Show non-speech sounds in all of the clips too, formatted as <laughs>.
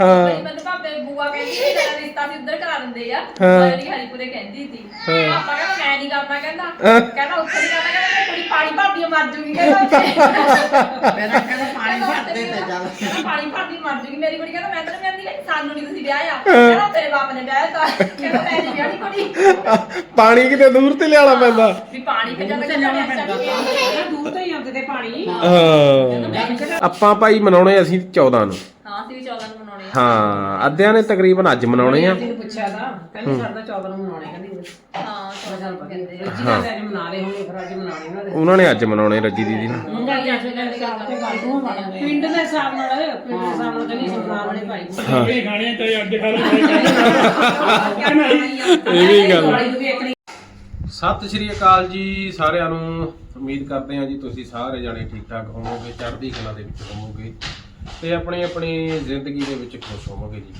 ਹਾਂ। ਮੇਰੀ ਮੈਨੂੰ ਭਾਪੇ ਬੂਆ ਕਹਿੰਦੀ ਸੀ ਤੇਰਾ ਰਿਸ਼ਤਾ ਸੀ ਉੱਧਰ ਕਰਾ ਦਿੰਦੇ ਆ। ਹਾਂ। ਮੇਰੀ ਹਰੀਪੁਰੇ ਕਹਿੰਦੀ ਸੀ। ਹਾਂ। ਪਾਪਾ ਕਹਿੰਦਾ ਮੈਂ ਨਹੀਂ ਕਰਨਾ ਕਹਿੰਦਾ। ਹਾਂ। ਕਹਿੰਦਾ ਉੱਥੇ ਨਹੀਂ ਕਰਨਾ ਕਹਿੰਦਾ ਕੁੜੀ ਪਾਣੀ ਭਰਦੀ ਆ, ਮਰ ਜੂਗੀ ਕਹਿੰਦਾ ਉੱਥੇ। ਮੇਰਾ ਕਹਿੰਦਾ ਪਾਣੀ ਕਹਿੰਦਾ ਭਰ ਦੇ ਤੇ ਚੱਲ। ਕਹਿੰਦਾ ਪਾਣੀ ਭਰਦੀ ਮਰ ਜੂਗੀ ਮੇਰੀ ਕੁੜੀ। ਕਹਿੰਦਾ ਮੈਂ ਤਾਂ ਕਹਿੰਦੀ ਕਿ ਸਾਨੂੰ ਨਹੀਂ ਤੁਸੀਂ ਵਿਆਹ ਆ ਕਹਿੰਦਾ ਤੇਰੇ ਬਾਪ ਨੇ ਵਿਆਹ ਤਾਂ। ਕਹਿੰਦਾ ਮੈਂ ਨਹੀਂ ਵਿਆਹੀ ਕੁੜੀ। ਪਾਣੀ ਕਿਤੇ ਦੂਰ ਤੇ ਲਿਆਉਣਾ ਪੈਂਦਾ। ਵੀ ਪਾਣੀ ਤੇ ਜਦ ਤੇ ਲਿਆਉਣਾ ਪੈਂਦਾ। ਦੂਰ ਤੋਂ ਹੀ ਆਉਂਦੇ ਤੇ ਪਾਣੀ। ਹਾਂ। ਆਪਾਂ ਭਾਈ ਮਨਾਉਣੇ ਅਸੀਂ 14 ਨੂੰ। ਹਾਂ ਅਸੀਂ ਵੀ 14 ਨੂੰ ਮਨਾਉਣੇ ਆ। ਹਾਂ ਅੱਧਿਆਂ ਨੇ ਤਕਰੀਬਨ ਅੱਜ ਮਨਾਉਣੇ ਆ। ਤੈਨੂੰ ਪੁੱਛਿਆ ਤਾਂ ਕਹਿੰਦੀ ਸਾਡਾ 14 ਨੂੰ ਮਨਾਉਣੇ ਕਹਿੰਦੀ ਹਾਂ 14 ਨੂੰ ਕਹਿੰਦੇ ਆ ਜਿਹਨਾਂ ਦੇ ਅੱਜ ਮਨਾ ਰਹੇ ਹੋਣੇ ਫਿਰ ਅੱਜ ਮਨਾਉਣੇ ਉਹਨਾਂ ਦੇ। ਉਹਨਾਂ ਨੇ ਅੱਜ ਮਨਾਉਣੇ ਰੱਜੀ ਦੀਦੀ ਨੇ ਮੁੰਡਾ ਕੀ ਆਖੇ ਕਹਿੰਦੇ ਤੇ ਗੱਲ ਤੂੰ ਮਾਰਾਂਗੇ ਪਿੰਡ ਦੇ ਹਿਸਾਬ ਨਾਲ ਪਿੰਡ ਦੇ ਹਿਸਾਬ ਨਾਲ ਕਹਿੰਦੀ ਵਾਲੇ ਭਾਈ। ਇਹ ਖਾਣੇ ਤੇ ਅੱਡੇ ਖਾ ਲਓ। ਇਹ ਵੀ ਗੱਲ ਸਤਿ ਸ਼੍ਰੀ ਅਕਾਲ ਜੀ ਸਾਰਿਆਂ ਨੂੰ। ਉਮੀਦ ਕਰਦੇ ਹਾਂ ਜੀ ਤੁਸੀਂ ਸਾਰੇ ਜਾਣੇ ਠੀਕ ਠਾਕ ਹੋਵੋਗੇ ਚੜ੍ਹਦੀ ਕਲਾ ਦੇ ਵਿੱਚ ਹੋਵੋਗੇ ਤੇ ਆਪਣੀ ਆਪਣੀ ਜ਼ਿੰਦਗੀ ਦੇ ਵਿੱਚ ਖੁਸ਼ ਹੋਵੋਗੇ ਜੀ।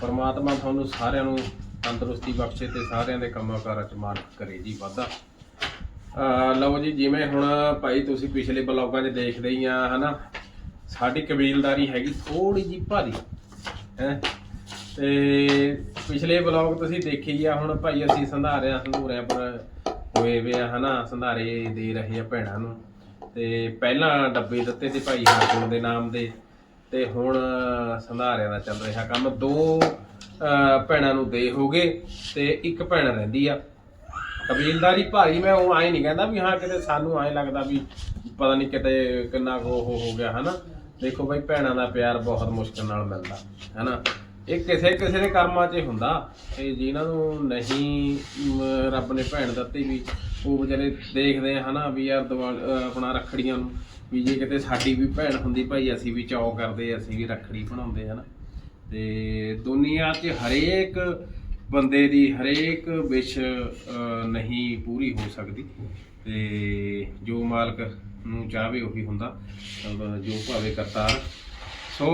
ਪਰਮਾਤਮਾ ਤੁਹਾਨੂੰ ਸਾਰਿਆਂ ਨੂੰ ਤੰਦਰੁਸਤੀ ਬਖਸ਼ੇ ਤੇ ਸਾਰਿਆਂ ਦੇ ਕੰਮਾਂ ਕਾਰਾਂ ਚ ਮਾਲਕ ਕਰੇ ਜੀ ਵਾਧਾ। ਅਹ ਲਓ ਜੀ, ਜਿਵੇਂ ਹੁਣ ਭਾਈ ਤੁਸੀਂ ਪਿਛਲੇ ਬਲੌਗਾਂ 'ਚ ਦੇਖਦੇ ਹੀ ਆ, ਹਨਾ? ਸਾਡੀ ਕਬੀਲਦਾਰੀ ਹੈਗੀ ਥੋੜੀ ਜੀ ਭਾਰੀ, ਹੈ? ਤੇ ਪਿਛਲੇ ਬਲੌਗ ਤੁਸੀਂ ਦੇਖੀ ਆ, ਹੁਣ ਭਾਈ ਅਸੀਂ ਸੰਧਾਰਿਆਂ ਸੰਧੂਰਿਆਂ ਪਰ ਹੋਏ ਵੇ ਆ, ਹਨਾ? ਸੰਧਾਰੇ ਦੇ ਰਹੇ ਆ ਭੈਣਾਂ ਨੂੰ। ਤੇ ਪਹਿਲਾਂ ਡੱਬੇ ਦਿੱਤੇ ਤੇ ਭਾਈ ਹਰਗੁਣ ਦੇ ਨਾਮ ਦੇ। ਤੇ ਹੁਣ ਸੰਧਾਰਿਆਂ ਦਾ ਚੱਲ ਰਿਹਾ ਕੰਮ। ਦੋ ਭੈਣਾਂ ਨੂੰ ਦੇ ਹੋ ਗਏ ਤੇ ਇੱਕ ਭੈਣ ਰਹਿੰਦੀ ਆ। ਕਬੀਲਦਾਰੀ ਭਾਰੀ, ਮੈਂ ਉਹ ਆਏ ਨਹੀਂ ਕਹਿੰਦਾ ਵੀ ਹਾਂ, ਕਿਤੇ ਸਾਨੂੰ ਆਏ ਲੱਗਦਾ ਵੀ ਪਤਾ ਨਹੀਂ ਕਿਤੇ ਕਿੰਨਾ ਕੁ ਉਹ ਹੋ ਗਿਆ, ਹਨਾ? ਦੇਖੋ ਬਈ, ਭੈਣਾਂ ਦਾ ਪਿਆਰ ਬਹੁਤ ਮੁਸ਼ਕਲ ਨਾਲ ਮਿਲਦਾ, ਹਨਾ? ਇਹ ਕਿਸੇ ਕਿਸੇ ਦੇ ਕਰਮਾਂ 'ਚ ਹੁੰਦਾ ਤੇ ਜਿਨ੍ਹਾਂ ਨੂੰ ਨਹੀਂ ਰੱਬ ਨੇ ਭੈਣ ਦਿੱਤੀ ਵੀ, ਉਹ ਵਿਚਾਰੇ ਦੇਖਦੇ ਆ, ਹਨਾ, ਵੀ ਯਾਰ ਆਪਣਾ ਰੱਖੜੀਆਂ ਨੂੰ। ਵੀ ਜੇ ਕਿਤੇ ਸਾਡੀ ਵੀ ਭੈਣ ਹੁੰਦੀ ਭਾਈ, ਅਸੀਂ ਵੀ ਚਾਅ ਕਰਦੇ, ਅਸੀਂ ਵੀ ਰੱਖੜੀ ਬਣਾਉਂਦੇ, ਹਨਾ? ਤੇ ਦੁਨੀਆ 'ਚ ਹਰੇਕ ਬੰਦੇ ਦੀ ਹਰੇਕ ਵਿਸ਼ ਨਹੀਂ ਪੂਰੀ ਹੋ ਸਕਦੀ। ਤੇ ਜੋ ਮਾਲਕ ਨੂੰ ਚਾਹਵੇ ਉਹੀ ਹੁੰਦਾ ਜੋ ਭਾਵੇ ਕਰਤਾਰ। ਸੋ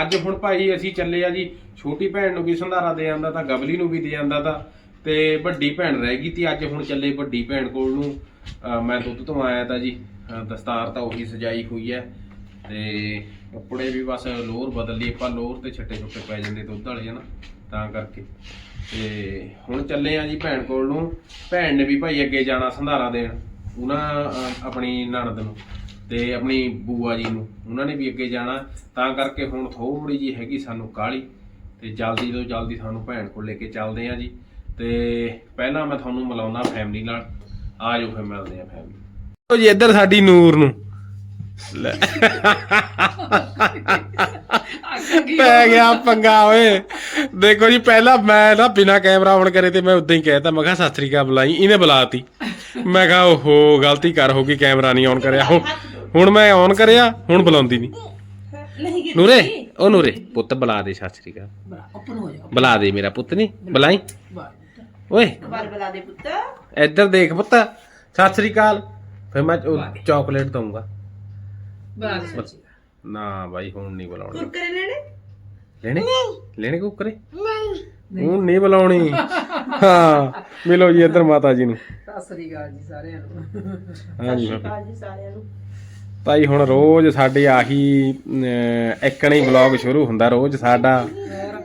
ਅੱਜ ਹੁਣ ਭਾਈ ਅਸੀਂ ਚੱਲੇ ਆ ਜੀ, ਛੋਟੀ ਭੈਣ ਨੂੰ ਵੀ ਸੰਧਾਰਾ ਦੇ ਆਂਦਾ ਤਾਂ ਗਬਲੀ ਨੂੰ ਵੀ ਦੇ ਆਂਦਾ ਤਾਂ, ਤੇ ਵੱਡੀ ਭੈਣ ਰਹਿ ਗਈ ਤੇ ਅੱਜ ਹੁਣ ਚੱਲੇ ਵੱਡੀ ਭੈਣ ਕੋਲ ਨੂੰ। ਮੈਂ ਦੁੱਧ ਤੋਂ ਆਇਆ ਤਾਂ ਜੀ। ਦਸਤਾਰ ਤਾਂ ਉਹੀ ਸਜਾਈ ਹੋਈ ਹੈ ਤੇ ਕੱਪੜੇ ਵੀ ਬਸ ਲੋਰ ਬਦਲ ਲਈ ਆਪਾਂ ਲੋਰ ਤੇ ਛੱਟੇ ਛੁੱਟੇ ਪੈ ਜਾਂਦੇ ਦੁੱਧ ਵਾਲੇ ਹਨਾ ਤਾਂ ਕਰਕੇ। ਤੇ ਹੁਣ ਚੱਲੇ ਆ ਜੀ ਭੈਣ ਕੋਲ ਨੂੰ। ਭੈਣ ਨੇ ਵੀ ਭਾਈ ਅੱਗੇ ਜਾਣਾ ਸੰਧਾਰਾ ਦੇਣ, ਉਹਨਾਂ ਆਪਣੀ ਨਣਦ ਨੂੰ ਤੇ ਆਪਣੀ ਬੂਆ ਜੀ ਨੂੰ। ਉਹਨਾਂ ਨੇ ਵੀ ਅੱਗੇ ਜਾਣਾ, ਤਾਂ ਕਰਕੇ ਹੁਣ ਥੋੜੀ ਜੀ ਹੈਗੀ ਸਾਨੂੰ ਕਾਲੀ ਤੇ ਜਲਦੀ ਤੋਂ ਜਲਦੀ ਸਾਨੂੰ ਭੈਣ ਕੋਲ ਲੈ ਕੇ ਚੱਲਦੇ ਆ ਜੀ। ਤੇ ਪਹਿਲਾਂ ਮੈਂ ਤੁਹਾਨੂੰ ਮਿਲਾਉਣਾ ਫੈਮਿਲੀ ਨਾਲ। ਆ ਜਾਓ ਫਿਰ ਮਿਲਦੇ ਆ ਫੈਮਿਲੀ ਉਹ ਜੀ ਇੱਧਰ ਸਾਡੀ ਨੂਰ ਨੂੰ। ਲੈ। ਪੈ ਗਿਆ ਪੰਗਾ ਓਏ। ਦੇਖੋ ਜੀ ਪਹਿਲਾਂ ਮੈਂ ਨਾ ਬਿਨਾ ਕੈਮਰਾ ਆਨ ਕਰੇ ਤੇ ਮੈਂ ਉਦਾਂ ਹੀ ਕਹਿਤਾ ਮੈਂ ਕਿਹਾ ਸਤਿ ਸ੍ਰੀ ਅਕਾਲ ਬੁਲਾਈ ਇਹਨੇ ਬੁਲਾਤੀ। ਮੈਂ ਕਿਹਾ ਓਹੋ ਗਲਤੀ ਕਰ ਹੋ ਗਈ ਕੈਮਰਾ ਨਹੀਂ ਆਨ ਕਰਿਆ। ਹੁਣ ਹੁਣ ਮੈਂ ਆਨ ਕਰਿਆ ਹੁਣ ਬੁਲਾਉਂਦੀ ਨਹੀਂ। ਨੂਰੇ ਉਹ ਨੂਰੇ ਪੁੱਤ ਬੁਲਾ ਦੇ ਸਤਿ ਸ੍ਰੀ ਅਕਾਲ। ਓਪਨ ਹੋ ਜਾ ਬੁਲਾ ਦੇ ਮੇਰਾ ਪੁੱਤ ਨਹੀਂ ਬੁਲਾਈ। ਓਏ। ਬਾਰ ਬਲਾ ਦੇ ਪੁੱਤ। ਇੱਧਰ ਦੇਖ ਪੁੱਤ ਸਤਿ ਸ੍ਰੀ ਅਕਾਲ। ਫਿਰ ਮੈਂ ਚਾਕਲੇਟ ਦਊਂਗਾ। ਸੱਚੀ ਨਾ ਬਾਈ ਹੁਣ ਨਹੀਂ ਬੁਲਾਉਣੀ। ਕੁਰਕਰੇ ਲੈਣੇ? ਲੈਣੇ? ਲੈਣੇ ਕੁੱਕਰੇ ਨਹੀਂ। ਹੁਣ ਨਹੀਂ ਬੁਲਾਉਣੀ। ਹਾਂ ਮਿਲੋ ਜੀ ਇੱਧਰ ਮਾਤਾ ਜੀ ਨੂੰ। ਸਤਿ ਸ੍ਰੀ ਅਕਾਲ ਜੀ ਸਾਰਿਆਂ ਨੂੰ। ਹਾਂਜੀ ਕਾਲ ਜੀ ਸਾਰਿਆਂ ਨੂੰ। ਭਾਈ ਹੁਣ ਰੋਜ਼ ਸਾਡੇ ਆਹੀ ਇੱਕਣੇ ਹੀ ਵਲੌਗ ਸ਼ੁਰੂ ਹੁੰਦਾ ਰੋਜ਼ ਸਾਡਾ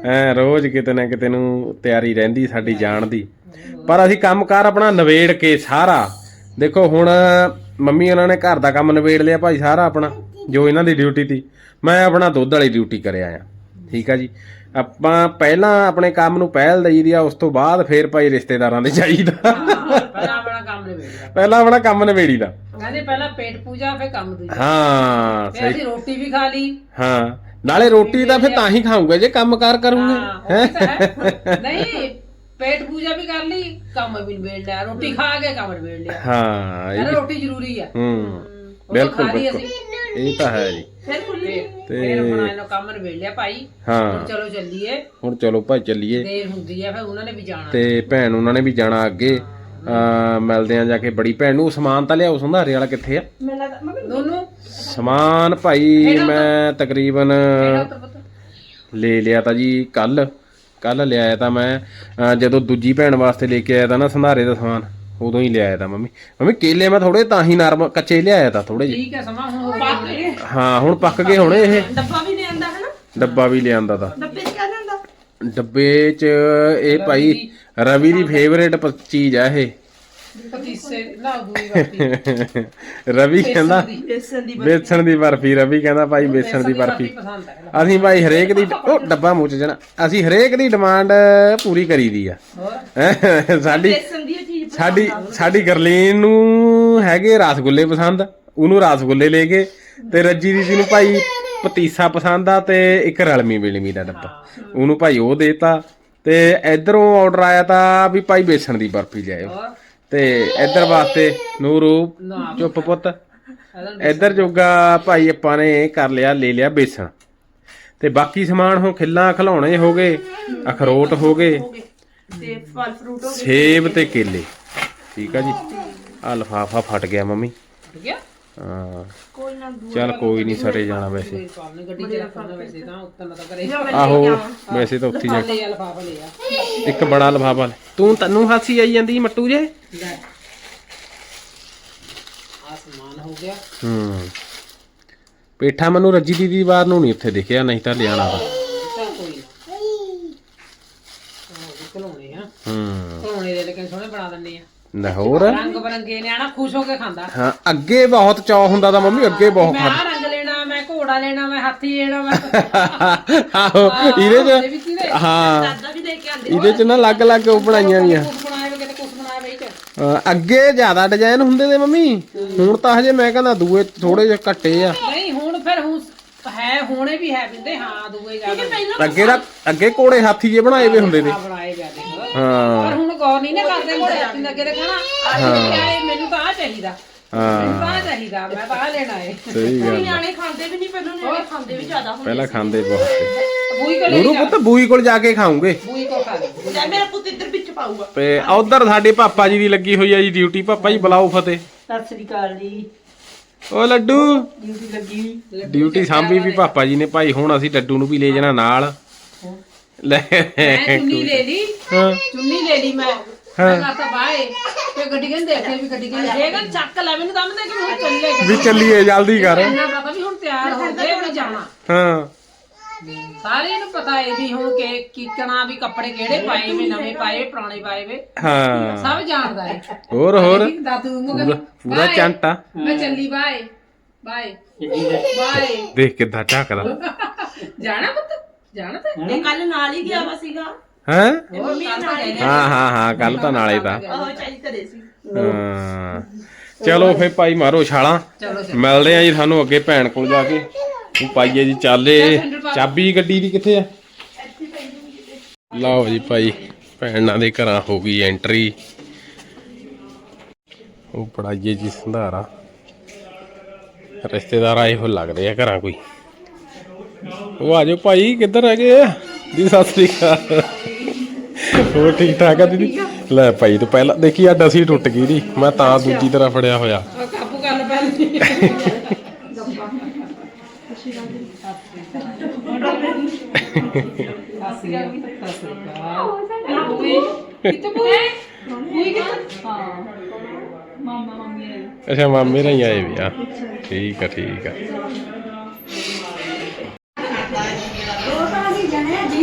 ਐ ਰੋਜ਼ ਕਿਤੇ ਨਾ ਕਿਤੇ ਨੂੰ ਤਿਆਰੀ ਰਹਿੰਦੀ ਸਾਡੀ ਜਾਣ ਦੀ। ਪਰ ਅਸੀਂ ਕੰਮਕਾਰ ਆਪਣਾ ਨਵੇੜ ਕੇ ਸਾਰਾ ਦੇਖੋ ਹੁਣ ਮੰਮੀ ਉਹਨਾਂ ਨੇ ਘਰ ਦਾ ਕੰਮ ਨਵੇੜ ਲਿਆ ਭਾਈ ਸਾਰਾ ਆਪਣਾ ਜੋ ਇਹਨਾਂ ਦੀ ਡਿਊਟੀ ਸੀ। ਮੈਂ ਆਪਣਾ ਦੁੱਧ ਵਾਲੀ ਡਿਊਟੀ ਕਰਿਆ ਆ ਠੀਕ ਆ ਜੀ। ਆਪਾਂ ਪਹਿਲਾਂ ਆਪਣੇ ਕੰਮ ਨੂੰ ਪਹਿਲ ਦਈਦੀ ਆ ਉਸ ਤੋਂ ਬਾਅਦ ਫੇਰ ਭਾਈ ਰਿਸ਼ਤੇਦਾਰਾਂ ਦੇ ਜਾਈਦਾ ਪਹਿਲਾਂ ਆਪਣਾ ਕੰਮ ਨਿਬੇੜ ਲਿਆ। ਪਹਿਲਾਂ ਆਪਣਾ ਕੰਮ ਕਹਿੰਦੇ ਪਹਿਲਾਂ ਪੇਟ ਪੂਜਾ ਫਿਰ ਕੰਮ ਦੂਜਾ। ਹਾਂ ਫਿਰ ਅਸੀਂ ਰੋਟੀ ਵੀ ਖਾ ਲਈ। ਹਾਂ ਨਾਲੇ ਰੋਟੀ ਤਾਂ ਫਿਰ ਤਾਂ ਹੀ ਖਾਊਂਗਾ ਜੇ ਕੰਮਕਾਰ ਕਰੂੰਗੇ। <laughs> ਨਹੀਂ ਪੇਟ ਪੂਜਾ ਵੀ ਕਰ ਲਈ ਕੰਮ ਵੀ ਨਿਬੇੜ ਲਿਆ ਰੋਟੀ ਖਾ ਕੇ ਕੰਮ ਨਿਬੇੜ ਲਿਆ। ਹਾਂ ਇਹ ਕਹਿੰਦਾ ਵੀ- ਰੋਟੀ ਜ਼ਰੂਰੀ ਹੈ ਹੂੰ ਉਹ ਤਾਂ ਬਿਲਕੁਲ ਖਾ ਲਈ ਬਿਲਕੁਲ। ਅਸੀਂ। ਇਹ ਤਾਂ ਹੈ ਜੀ। ਫਿਰ ਖੁੱਲੀ ਤੇ ਫਿਰ ਆਪਣਾ ਇਹਨਾਂ ਕੰਮ ਨਿਬੇੜ ਲਿਆ ਭਾਈ। ਹਾਂ। ਹੁਣ ਚਲੋ ਚੱਲੀਏ। ਹੁਣ ਚਲੋ ਭਾਈ ਚੱਲੀਏ। ਦੇਰ ਹੁੰਦੀ ਹੈ ਫਿਰ ਉਹਨਾਂ ਨੇ ਵੀ ਜਾਣਾ। ਤੇ ਭੈਣ ਉਹਨਾਂ ਨੇ ਵੀ ਜਾਣਾ ਅੱਗੇ। ਆ ਮਿਲਦੇ ਆ ਜਾ ਕੇ ਬੜੀ ਭੈਣ ਨੂੰ। ਸਮਾਨ ਤਾਂ ਲਿਆਓ ਸੰਧਾਰੇ ਵਾਲਾ ਕਿੱਥੇ ਆ? ਦੋਨੋਂ। ਸਮਾਨ ਭਾਈ ਮੈਂ ਤਕਰੀਬਨ ਕਿਹੜਾ ਉੱਤਰ ਪਤਾ। ਲੈ ਲਿਆ ਤਾਂ ਜੀ ਕੱਲ ਕੱਲ ਲਿਆਇਆ ਤਾਂ ਮੈਂ ਜਦੋਂ ਦੂਜੀ ਭੈਣ ਵਾਸਤੇ ਲੈ ਕੇ ਆਇਆ ਤਾਂ ਨਾ ਸੰਧਾਰੇ ਦਾ ਸਮਾਨ ਉਦੋਂ ਹੀ ਲਿਆਇਆ ਤਾਂ ਮੰਮੀ। ਮੰਮੀ ਕੇਲੇ ਮੈਂ ਥੋੜੇ ਤਾਂ ਹੀ ਨਰਮ ਕੱਚੇ ਲਿਆਇਆ ਤਾਂ ਥੋੜੇ ਜਿਹੇ। ਠੀਕ ਹੈ ਸਮਾਂ ਹੁਣ ਹੋ ਗਿਆ ਹਾਂ ਹੁਣ ਪੱਕ ਗਏ ਹੋਣੇ ਇਹ। ਡੱਬਾ ਵੀ ਨਹੀਂ ਆਂਦਾ ਹੈ ਨਾ? ਡੱਬਾ ਵੀ ਲਿਆਂਦਾ ਤਾ। ਡੱਬੇ ਚ ਕਿਆ ਜਾਂਦਾ ਡੱਬੇ 'ਚ ਇਹ ਭਾਈ ਰਵੀ ਦੀ ਫੇਵਰੇਟ ਚੀਜ਼ ਆ ਇਹ। ਪਤੀਸੇ ਦੂਈ ਰਵੀ <laughs> ਕਹਿੰਦਾ ਦੀ। ਬੇਸਣ ਦੀ ਬਰਫੀ। ਰਵੀ ਕਹਿੰਦਾ ਭਾਈ ਬੇਸਣ ਦੀ ਬਰਫੀ। ਪਸੰਦ ਹੈ ਅਸੀਂ ਭਾਈ ਹਰੇਕ ਦੀ ਉਹ ਡੱਬਾ ਮੁੱਚ ਜਾਣਾ। ਅਸੀਂ ਹਰੇਕ ਦੀ ਡਿਮਾਂਡ ਪੂਰੀ ਕਰੀਦੀ ਆ। ਸਾਡੀ ਸਾਡੀ ਸਾਡੀ ਗਰਲੀਨ ਨੂੰ ਹੈਗੇ ਰਸਗੁੱਲੇ ਪਸੰਦ। ਉਹਨੂੰ ਰਸਗੁੱਲੇ ਲੈ ਗਏ ਤੇ ਰੱਜੀ ਦੀ ਜੀ ਨੂੰ ਭਾਈ ਪਤੀਸਾ ਪਸੰਦ ਆ ਤੇ ਇੱਕ ਰਲਮੀ ਬਿਲਮੀ ਦਾ ਡੱਬਾ। ਉਹਨੂੰ ਭਾਈ ਉਹ ਦੇਤਾ। ਤੇ ਇਧਰੋਂ ਆਰਡਰ ਆਇਆ ਤਾਂ ਵੀ ਭਾਈ ਬੇਸਣ ਦੀ ਬਰਫੀ ਲਿਆਇਓ ਤੇ ਇਧਰ ਵਾਸਤੇ ਨੂਰੂ, ਚੁੱਪ ਪੁੱਤ। ਇੱਧਰ ਜੋਗਾ ਭਾਈ ਆਪਾਂ ਨੇ ਕਰ ਲਿਆ, ਲੈ ਲਿਆ ਬੇਸਣ। ਤੇ ਬਾਕੀ ਸਮਾਨ ਹੁਣ ਖਿੱਲਾਂ ਖਿਲਾਉਣੇ ਹੋ ਗਏ, ਅਖਰੋਟ ਹੋ ਗਏ ਤੇ ਫਲ ਫਰੂਟ ਹੋ ਗਏ ਸੇਬ ਤੇ ਕੇਲੇ। ਠੀਕ ਆ ਜੀ। ਆ ਲਫਾਫਾ ਫਟ ਗਿਆ ਮੰਮੀ। ਠੀਕ ਹੈ ਹਾਂ ਕੋਈ ਨਾ ਦੂਰ ਚੱਲ ਕੋਈ ਨਹੀਂ ਸਰੇ ਜਾਣਾ ਵੈਸੇ। ਕੋਈ ਪਾਲ ਨੇ ਗੱਡੀ ਚ ਰੱਖਣਾ ਵੈਸੇ ਤਾਂ ਉੱਤਰ ਨਾ ਤਾਂ ਕਰੇ ਆਹੋ ਵੈਸੇ ਤਾਂ ਉੱਥੇ ਜਾ ਲੈ ਆ ਲਫਾਫਾ ਲੈ ਆ। ਇੱਕ ਬੜਾ ਲਫਾਫਾ ਲੈ। ਤੂੰ ਤੈਨੂੰ ਹਾਸੀ ਆਈ ਜਾਂਦੀ ਮੱਟੂ ਜੇ? ਲੈ। ਆ ਸਮਾਨ ਹੋ ਗਿਆ। ਹੂੰ। ਪੇਠਾ ਮੈਨੂੰ ਰੱਜੀ ਦੀ ਦੀ ਵਾਰ ਨੂੰ ਨਹੀਂ ਉੱਥੇ ਦਿਖਿਆ ਨਹੀਂ ਤਾਂ ਲਿਆਣਾ ਤਾਂ ਚੱਲ ਕੋਈ ਨਾ। ਉਹ ਖਲੋਣੇ ਆ। ਹੂੰ। ਖਲੋਣੇ ਦੇ ਲੇਕਿਨ ਸੋਹਣੇ ਬਣਾ ਦਿੰਦੇ ਆ। ਲਾਹੌਰ ਰੰਗ ਬਰੰਗੇ ਨਿਆਣਾ ਖੁਸ਼ ਹੋ ਕੇ ਖਾਂਦਾ। ਹਾਂ ਅੱਗੇ ਬਹੁਤ ਚਾਅ ਹੁੰਦਾ ਤਾਂ ਮੰਮੀ ਅੱਗੇ ਬਹੁਤ ਮੈਂ ਰੰਗ ਲੈਣਾ ਮੈਂ ਘੋੜਾ ਲੈਣਾ ਮੈਂ ਹਾਥੀ ਲੈਣਾ ਮੈਂ <laughs> ਆਹੋ ਇਹਦੇ ਚ। ਹਾਂ ਦਾਦਾ ਵੀ ਦੇ ਕੇ ਆਂਦੇ ਇਹਦੇ ਚ ਨਾ ਅਲੱਗ-ਅਲੱਗ ਉਹ ਬਣਾਈਆਂ ਕੁਝ ਬਣਾਏ ਕਿਤੇ ਕੁਝ ਬਣਾਏ ਅਹ ਅੱਗੇ ਜ਼ਿਆਦਾ ਡਿਜ਼ਾਈਨ ਹੁੰਦੇ ਨੇ ਮੰਮੀ। ਹੁਣ ਤਾਂ ਹਜੇ ਮੈਂ ਕਹਿੰਦਾ ਦੂਏ ਥੋੜੇ ਜਿਹੇ ਘੱਟੇ ਆ। ਨਹੀਂ ਹੁਣ ਫਿਰ ਹੁਣ ਹੈ ਹੋਣੇ ਵੀ ਹੈ ਬਿੰਦੇ। ਹਾਂ ਦੂਏ ਜ਼ਿਆਦਾ ਅੱਗੇ ਦਾ ਅੱਗੇ ਕੋੜੇ ਹਾਥੀ ਜੇ ਬਣਾਏ ਵੇ ਹੁੰਦੇ ਨੇ। ਬਣਾਏ ਪਰ ਹਾਂ। ਹੁਣ ਗੌਰ ਨਹੀਂ ਨਾ ਕਰਦੇ ਹਾਥੀ ਦੇ ਅੱਗੇ ਦੇ ਕਹਿਣਾ ਅੱਜ ਵੀ ਆਏ ਮੈਨੂੰ ਤਾਂ ਆ ਚਾਹੀਦਾ। ਮੈਨੂੰ ਤਾਂ ਹਾਂ ਚਾਹੀਦਾ ਮੈਂ ਤਾਂ ਲੈਣਾ ਏ ਸਹੀ ਗੱਲ ਆ। ਨਿਆਣੇ ਖਾਂਦੇ ਵੀ ਨਹੀਂ ਪਹਿਲਾਂ ਨਿਆਣੇ ਖਾਂਦੇ ਵੀ ਜ਼ਿਆਦਾ ਹੁੰਦੇ ਪਹਿਲਾਂ ਖਾਂਦੇ ਬਹੁਤ ਸੀ। ਬੂਈ ਕੋਲ ਗੁਰੂ ਪੁੱਤ ਬੂਈ ਕੋਲ ਜਾ ਕੇ ਖਾਉਂਗੇ ਬੂਈ ਕੋ ਖਾ ਲੈ ਲੈ ਮੇਰਾ ਪੁੱਤ ਇੱਧਰ ਵਿੱਚ ਪਾਊਗਾ। ਤੇ ਉਧਰ ਸਾਡੇ ਪਾਪਾ ਜੀ ਦੀ ਲੱਗੀ ਹੋਈ ਆ ਜੀ ਡਿਊਟੀ। ਪਾਪਾ ਜੀ ਬੁਲਾਓ ਫਤਿਹ। ਸਤਿ ਸ੍ਰੀ ਅਕਾਲ ਜੀ। ਓ ਲੱਡੂ। ਡਿਊਟੀ ਲੱਗੀ ਡਿਊਟੀ ਸਾਂਭੀ ਵੀ ਪਾਪਾ ਜੀ ਨੇ। ਭਾਈ ਹੁਣ ਅਸੀਂ ਲੱਡੂ ਨੂੰ ਵੀ ਲੈ ਜਾਣਾ ਨਾਲ। ਲੈ। ਮੈਂ ਚੁੰਨੀ ਲੈ ਲਈ। ਹਾਂ। ਚੁੰਨੀ ਲੈ ਲਈ ਮੈਂ। ਮੈਂ ਕਹਤਾ ਬਾਏ ਤੇ ਗੱਡੀ ਕਹਿੰਦੇ ਦੇਖੇ ਵੀ ਗੱਡੀ ਕਹਿੰਦੇ ਜੇ ਕਹਿੰਦੇ ਚੱਕ ਲੈ ਮੈਨੂੰ ਦਮ ਦੇ ਕਿ ਹੁਣ ਚੱਲੇ ਵੀ ਚੱਲੀਏ ਜਲਦੀ ਕਰ। ਇੰਨਾ ਪਤਾ ਵੀ ਹੁਣ ਤਿਆਰ ਹੋ ਗਏ ਵੀ ਜਾਣਾ ਹਾਂ। ਸਾਰਿਆਂ ਨੂੰ ਪਤਾ ਹੈ ਵੀ ਹੁਣ ਕਿ ਕੀਕਣਾ ਵੀ ਕੱਪੜੇ ਕਿਹੜੇ ਪਾਏ ਵੇ ਨਵੇਂ ਪਾਏ ਪੁਰਾਣੇ ਪਾਏ ਵੇ। ਹਾਂ। ਸਭ ਜਾਣਦਾ ਹੈ ਹੋਰ ਹੋਰ? ਦਾਦੂ ਨੂੰ ਪੂਰਾ ਪੂਰਾ ਚੰਟਾ ਮੈਂ ਚੱਲੀ ਬਾਏ। ਬਾਏ। ਬਾਏ। ਦੇਖ ਕਿੱਦਾਂ ਝਾਕਦਾ। ਜਾਣਾ ਪੁੱਤ? ਜਾਣਾ ਤੇ? ਇਹ ਕੱਲ ਨਾਲ ਹੀ ਗਿਆ ਵਾ ਸੀਗਾ। ਹੈ? ਹੋਰ ਕੱਲ ਤਾਂ ਗਏ ਹਾਂ ਹਾਂ ਹਾਂ ਕੱਲ ਤਾਂ ਨਾਲੇ ਤਾਂ ਉਹ ਚਾਈ ਘਰੇ ਸੀ। ਹਾਂ। ਚਲੋ ਫੇ ਭਾਈ ਮਾਰੋ ਛਾਲਾਂ। ਮਿਲਦੇ ਆ ਜੀ ਸਾਨੂੰ ਅੱਗੇ ਭੈਣ ਕੋਲ ਜਾ ਕੇ। ਉਹ ਪਾਈਏ ਜੀ ਚਾਲੇ। ਚਾਬੀ ਗੱਡੀ ਦੀ ਕਿੱਥੇ ਆ? ਲਓ ਜੀ ਭਾਈ ਭੈਣਾਂ ਦੇ ਘਰਾਂ ਹੋ ਗਈ ਐਂਟਰੀ। ਉਹ ਪੜਾਈਏ ਜੀ ਸੰਧਾਰਾ। ਰਿਸ਼ਤੇਦਾਰ ਆਏ ਹੋ ਲੱਗਦੇ ਆ ਘਰਾਂ ਕੋਈ। ਉਹ ਆ ਜਾਓ ਭਾਈ ਕਿੱਧਰ ਹੈਗੇ ਆ ਦੀ ਸਤਿ ਸ੍ਰੀ ਅਕਾਲ। ਹੋਰ ਠੀਕ ਠਾਕ ਆ ਦੀਦੀ? ਲੈ ਭਾਈ ਤੂੰ ਪਹਿਲਾਂ ਦੇਖੀ ਆ ਡਸੀ ਟੁੱਟ ਗਈ ਦੀ। ਮੈਂ ਤਾਂ ਦੂਜੀ ਤਰ੍ਹਾਂ ਫੜਿਆ ਹੋਇਆ। ਕਾਬੂ ਕਰ ਲੈ ਅੱਛਾ ਮਾਮੇ ਰਾਂ ਹੀ ਆਏ ਵੀ ਆ। ਠੀਕ ਆ ਠੀਕ ਆ।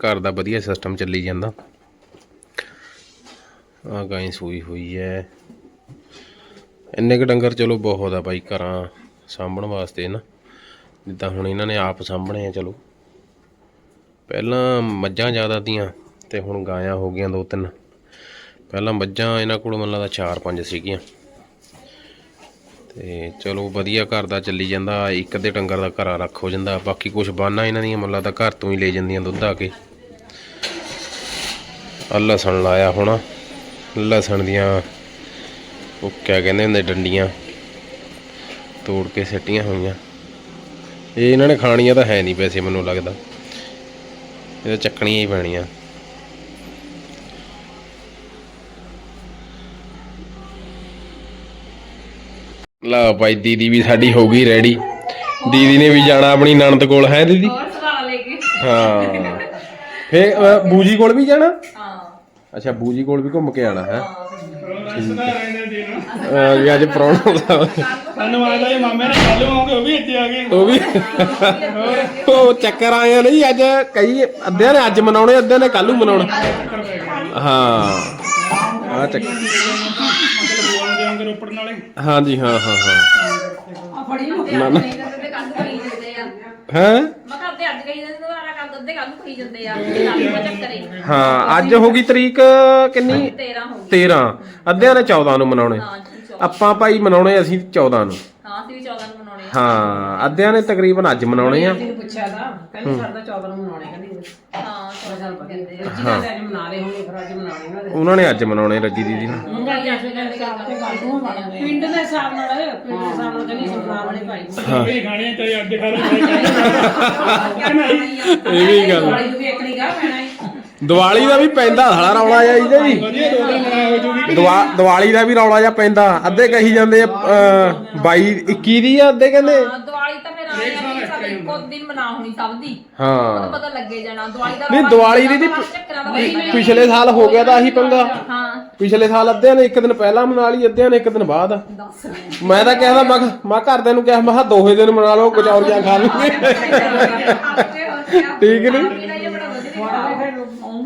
ਘਰ ਦਾ ਵਧੀਆ ਸਿਸਟਮ ਚੱਲੀ ਜਾਂਦਾ। ਆ ਗਾਂ ਸੂਈ ਹੋਈ ਹੈ ਇੰਨੇ ਕ ਡੰਗਰ ਚਲੋ ਬਹੁਤ ਆ ਭਾਈ ਘਰਾਂ ਸਾਂਭਣ ਵਾਸਤੇ ਨਾ। ਜਿੱਦਾਂ ਹੁਣ ਇਹਨਾਂ ਨੇ ਆਪ ਸਾਂਭਣੇ ਆ ਚਲੋ। ਪਹਿਲਾਂ ਮੱਝਾਂ ਜ਼ਿਆਦਾ ਤੀਆਂ ਤੇ ਹੁਣ ਗਾਇਆਂ ਹੋ ਗਈਆਂ ਦੋ ਤਿੰਨ। ਪਹਿਲਾਂ ਮੱਝਾਂ ਇਹਨਾਂ ਕੋਲ ਮੈਨੂੰ ਲੱਗਦਾ ਚਾਰ ਪੰਜ ਸੀਗੀਆਂ। ਤੇ ਚਲੋ ਵਧੀਆ ਘਰ ਦਾ ਚੱਲੀ ਜਾਂਦਾ, ਇੱਕ ਅੱਧੇ ਡੰਗਰ ਦਾ ਘਰਾਂ ਰੱਖ ਹੋ ਜਾਂਦਾ, ਬਾਕੀ ਕੁਝ ਬਾਨਾ ਇਹਨਾਂ ਦੀਆਂ ਮੁੱਲਾ ਦਾ ਘਰ ਤੋਂ ਹੀ ਲੈ ਜਾਂਦੀਆਂ ਦੁੱਧ ਆ ਕੇ। ਆਹ ਲਸਣ ਲਾਇਆ ਹੋਣਾ, ਲਸਣ ਦੀਆਂ ਉਹ ਕਿਆ ਕਹਿੰਦੇ ਹੁੰਦੇ, ਡੰਡੀਆਂ ਤੋੜ ਕੇ ਸਿੱਟੀਆਂ ਹੋਈਆਂ। ਇਹ ਇਹਨਾਂ ਨੇ ਖਾਣੀਆਂ ਤਾਂ ਹੈ ਨਹੀਂ ਵੈਸੇ ਮੈਨੂੰ ਲੱਗਦਾ। ਇਹ ਤਾਂ ਚੱਕਣੀਆਂ ਹੀ ਪੈਣੀਆਂ। ਲਓ ਭਾਈ ਦੀਦੀ ਵੀ ਸਾਡੀ ਹੋ ਗਈ ਰੈਡੀ ਦੀਦੀ ਨੇ ਵੀ ਜਾਣਾ ਆਪਣੀ ਨਣਦ ਕੋਲ ਹੈ ਦੀਦੀ? ਹੋਰ ਸਵਾਲ ਲੈ ਕੇ। ਹਾਂ। ਫੇ ਬੂਜੀ ਕੋਲ ਵੀ ਜਾਣਾ? ਹਾਂ। ਅੱਛਾ ਬੂਜੀ ਕੋਲ ਵੀ ਘੁੰਮ ਕੇ ਆਣਾ ਹੈ? ਅੱਜ ਪ੍ਰਾਹੁਣਾ ਦਾ। ਸਾਨੂੰ ਆਦਾ ਇਹ ਮਾਮੇ ਨੇ ਕੱਲ ਆਉਂਗੇ ਉਹ ਵੀ ਇੱਥੇ ਆ ਗਏ। ਉਹ ਵੀ ਉਹ ਚੱਕਰ ਆਇਆ ਨਹੀਂ ਅੱਜ ਕਈ ਅੱਧਿਆਂ ਨੇ ਅੱਜ ਮਨਾਉਣੇ ਅੱਧਿਆਂ ਨੇ ਕੱਲ ਨੂੰ ਮਨਾਉਣਾ। ਹਾਂ। ਆ ਚੱਕ ਬੋਲਣ ਦੇ ਅੰਦਰ ਉੱਪਰ ਨਾਲੇ ਹਾਂਜੀ ਹਾਂ ਹਾਂ ਹਾਂ ਨਾ। ਨਾ ਤੇ ਕੱਲ ਕਹੀ ਜਾਂਦੇ ਆ। ਹੈ? ਮੈਂ ਅੱਜ ਕਹੀ ਜਾਂਦੇ ਦੁਬਾਰਾ ਕੱਲ ਕਰਦੇ ਕੱਲ ਨੂੰ ਕਹੀ ਜਾਂਦੇ ਆ। ਇਹ ਕੱਲ ਨੂੰ ਚੱਕਰੇ ਹਾਂ ਅੱਜ ਹੋ ਗਈ ਤਰੀਕ ਕਿੰਨੀ? 13 ਹੋ ਗਈ। 13 ਅੱਧਿਆਂ ਨੇ 14 ਨੂੰ ਮਨਾਉਣੇ। ਹਾਂ ਜੀ ਚੌਦਾਂ। ਆਪਾਂ ਭਾਈ ਮਨਾਉਣੇ ਅਸੀਂ 14 ਨੂੰ। ਹਾਂ ਅਸੀਂ ਵੀ 14 ਨੂੰ ਮਨਾਉਣੇ ਆ। ਹਾਂ ਅੱਧਿਆਂ ਨੇ ਤਕਰੀਬਨ ਅੱਜ ਮਨਾਉਣੇ ਆ। ਤੈਨੂੰ ਪੁੱਛਿਆ ਤਾਂ ਕਹਿੰਦੀ ਸਾਡਾ 14 ਨੂੰ ਮਨਾਉਣੇ ਕਹਿੰਦੀ। ਹਾਂ 14 ਨੂੰ ਕਹਿੰਦੇ ਆ ਜਿਹਨਾਂ ਦੇ ਅੱਜ ਮਨਾ ਰਹੇ ਹੋਣੇ ਫਿਰ ਅੱਜ ਮਨਾਉਣੇ ਉਹਨਾਂ ਦੇ। ਉਹਨਾਂ ਨੇ ਅੱਜ ਮਨਾਉਣੇ ਰੱਜੀ ਦੀਦੀ ਨੇ। ਕਹਿੰਦੇ ਕਰਦੇ ਮਨਾਉਣੇ ਪਿੰਡ ਦੇ ਹਿਸਾਬ ਨਾਲ ਪਿੰਡ ਦੇ ਹਿਸਾਬ ਨਾਲ ਕਹਿੰਦੀ ਸੁਣਾ ਵਾਲੇ ਭਾਈ। ਇਹ ਖਾਣੇ ਚਾਹੇ ਅੱਜ ਖਾ ਲਓ। <laughs> ਇਹ ਵੀ ਗੱਲ ਵਾਲੀ ਵੀ ਇੱਕ ਨਹੀਂ ਗਾ ਪੈਣਾ ਦੀਵਾਲੀ ਦਾ ਵੀ ਪੈਂਦਾ ਸਾਲਾ ਰੌਲਾ ਆ ਇਹਦੇ ਵੀ। ਦੀਵਾਲੀ ਦਾ ਵੀ ਰੌਲਾ ਜਿਹਾ ਪੈਂਦਾ ਅੱਧੇ ਕਹੀ ਜਾਂਦੇ ਆ 22 21 ਦੀ ਆ ਅੱਧੇ ਕਹਿੰਦੇ। ਦੀਵਾਲੀ ਤਾਂ ਮੇਰਾ ਆਇਆ ਸਭ ਇੱਕੋ ਦਿਨ ਮਨਾ ਹੋਣੀ ਸਭ ਦੀ। ਹਾਂ। ਪਤਾ ਲੱਗੇ ਜਾਣਾ ਦੀਵਾਲੀ ਦਾ ਨਹੀਂ, ਦੀਵਾਲੀ ਦੀ ਨਹੀਂ। ਪਿਛਲੇ ਸਾਲ ਹੋ ਗਿਆ ਤਾਂ ਆਹੀ ਪੰਗਾ। ਹਾਂ। ਪਿਛਲੇ ਸਾਲ ਅੱਧਿਆਂ ਨੇ ਇੱਕ ਦਿਨ ਪਹਿਲਾਂ ਮਨਾ ਲਈ ਅੱਧਿਆਂ ਨੇ ਇੱਕ ਦਿਨ ਬਾਅਦ। ਮੈਂ ਤਾਂ ਕਹਿੰਦਾ ਮੈਂ ਮੈਂ ਘਰਦਿਆਂ ਨੂੰ ਕਿਹਾ ਮੈਂ ਦੋਹੇ ਦਿਨ ਮਨਾ ਲਓ ਕਚੌਰੀਆਂ ਖਾ ਲੂਗੇ ਠੀਕ ਨੀ?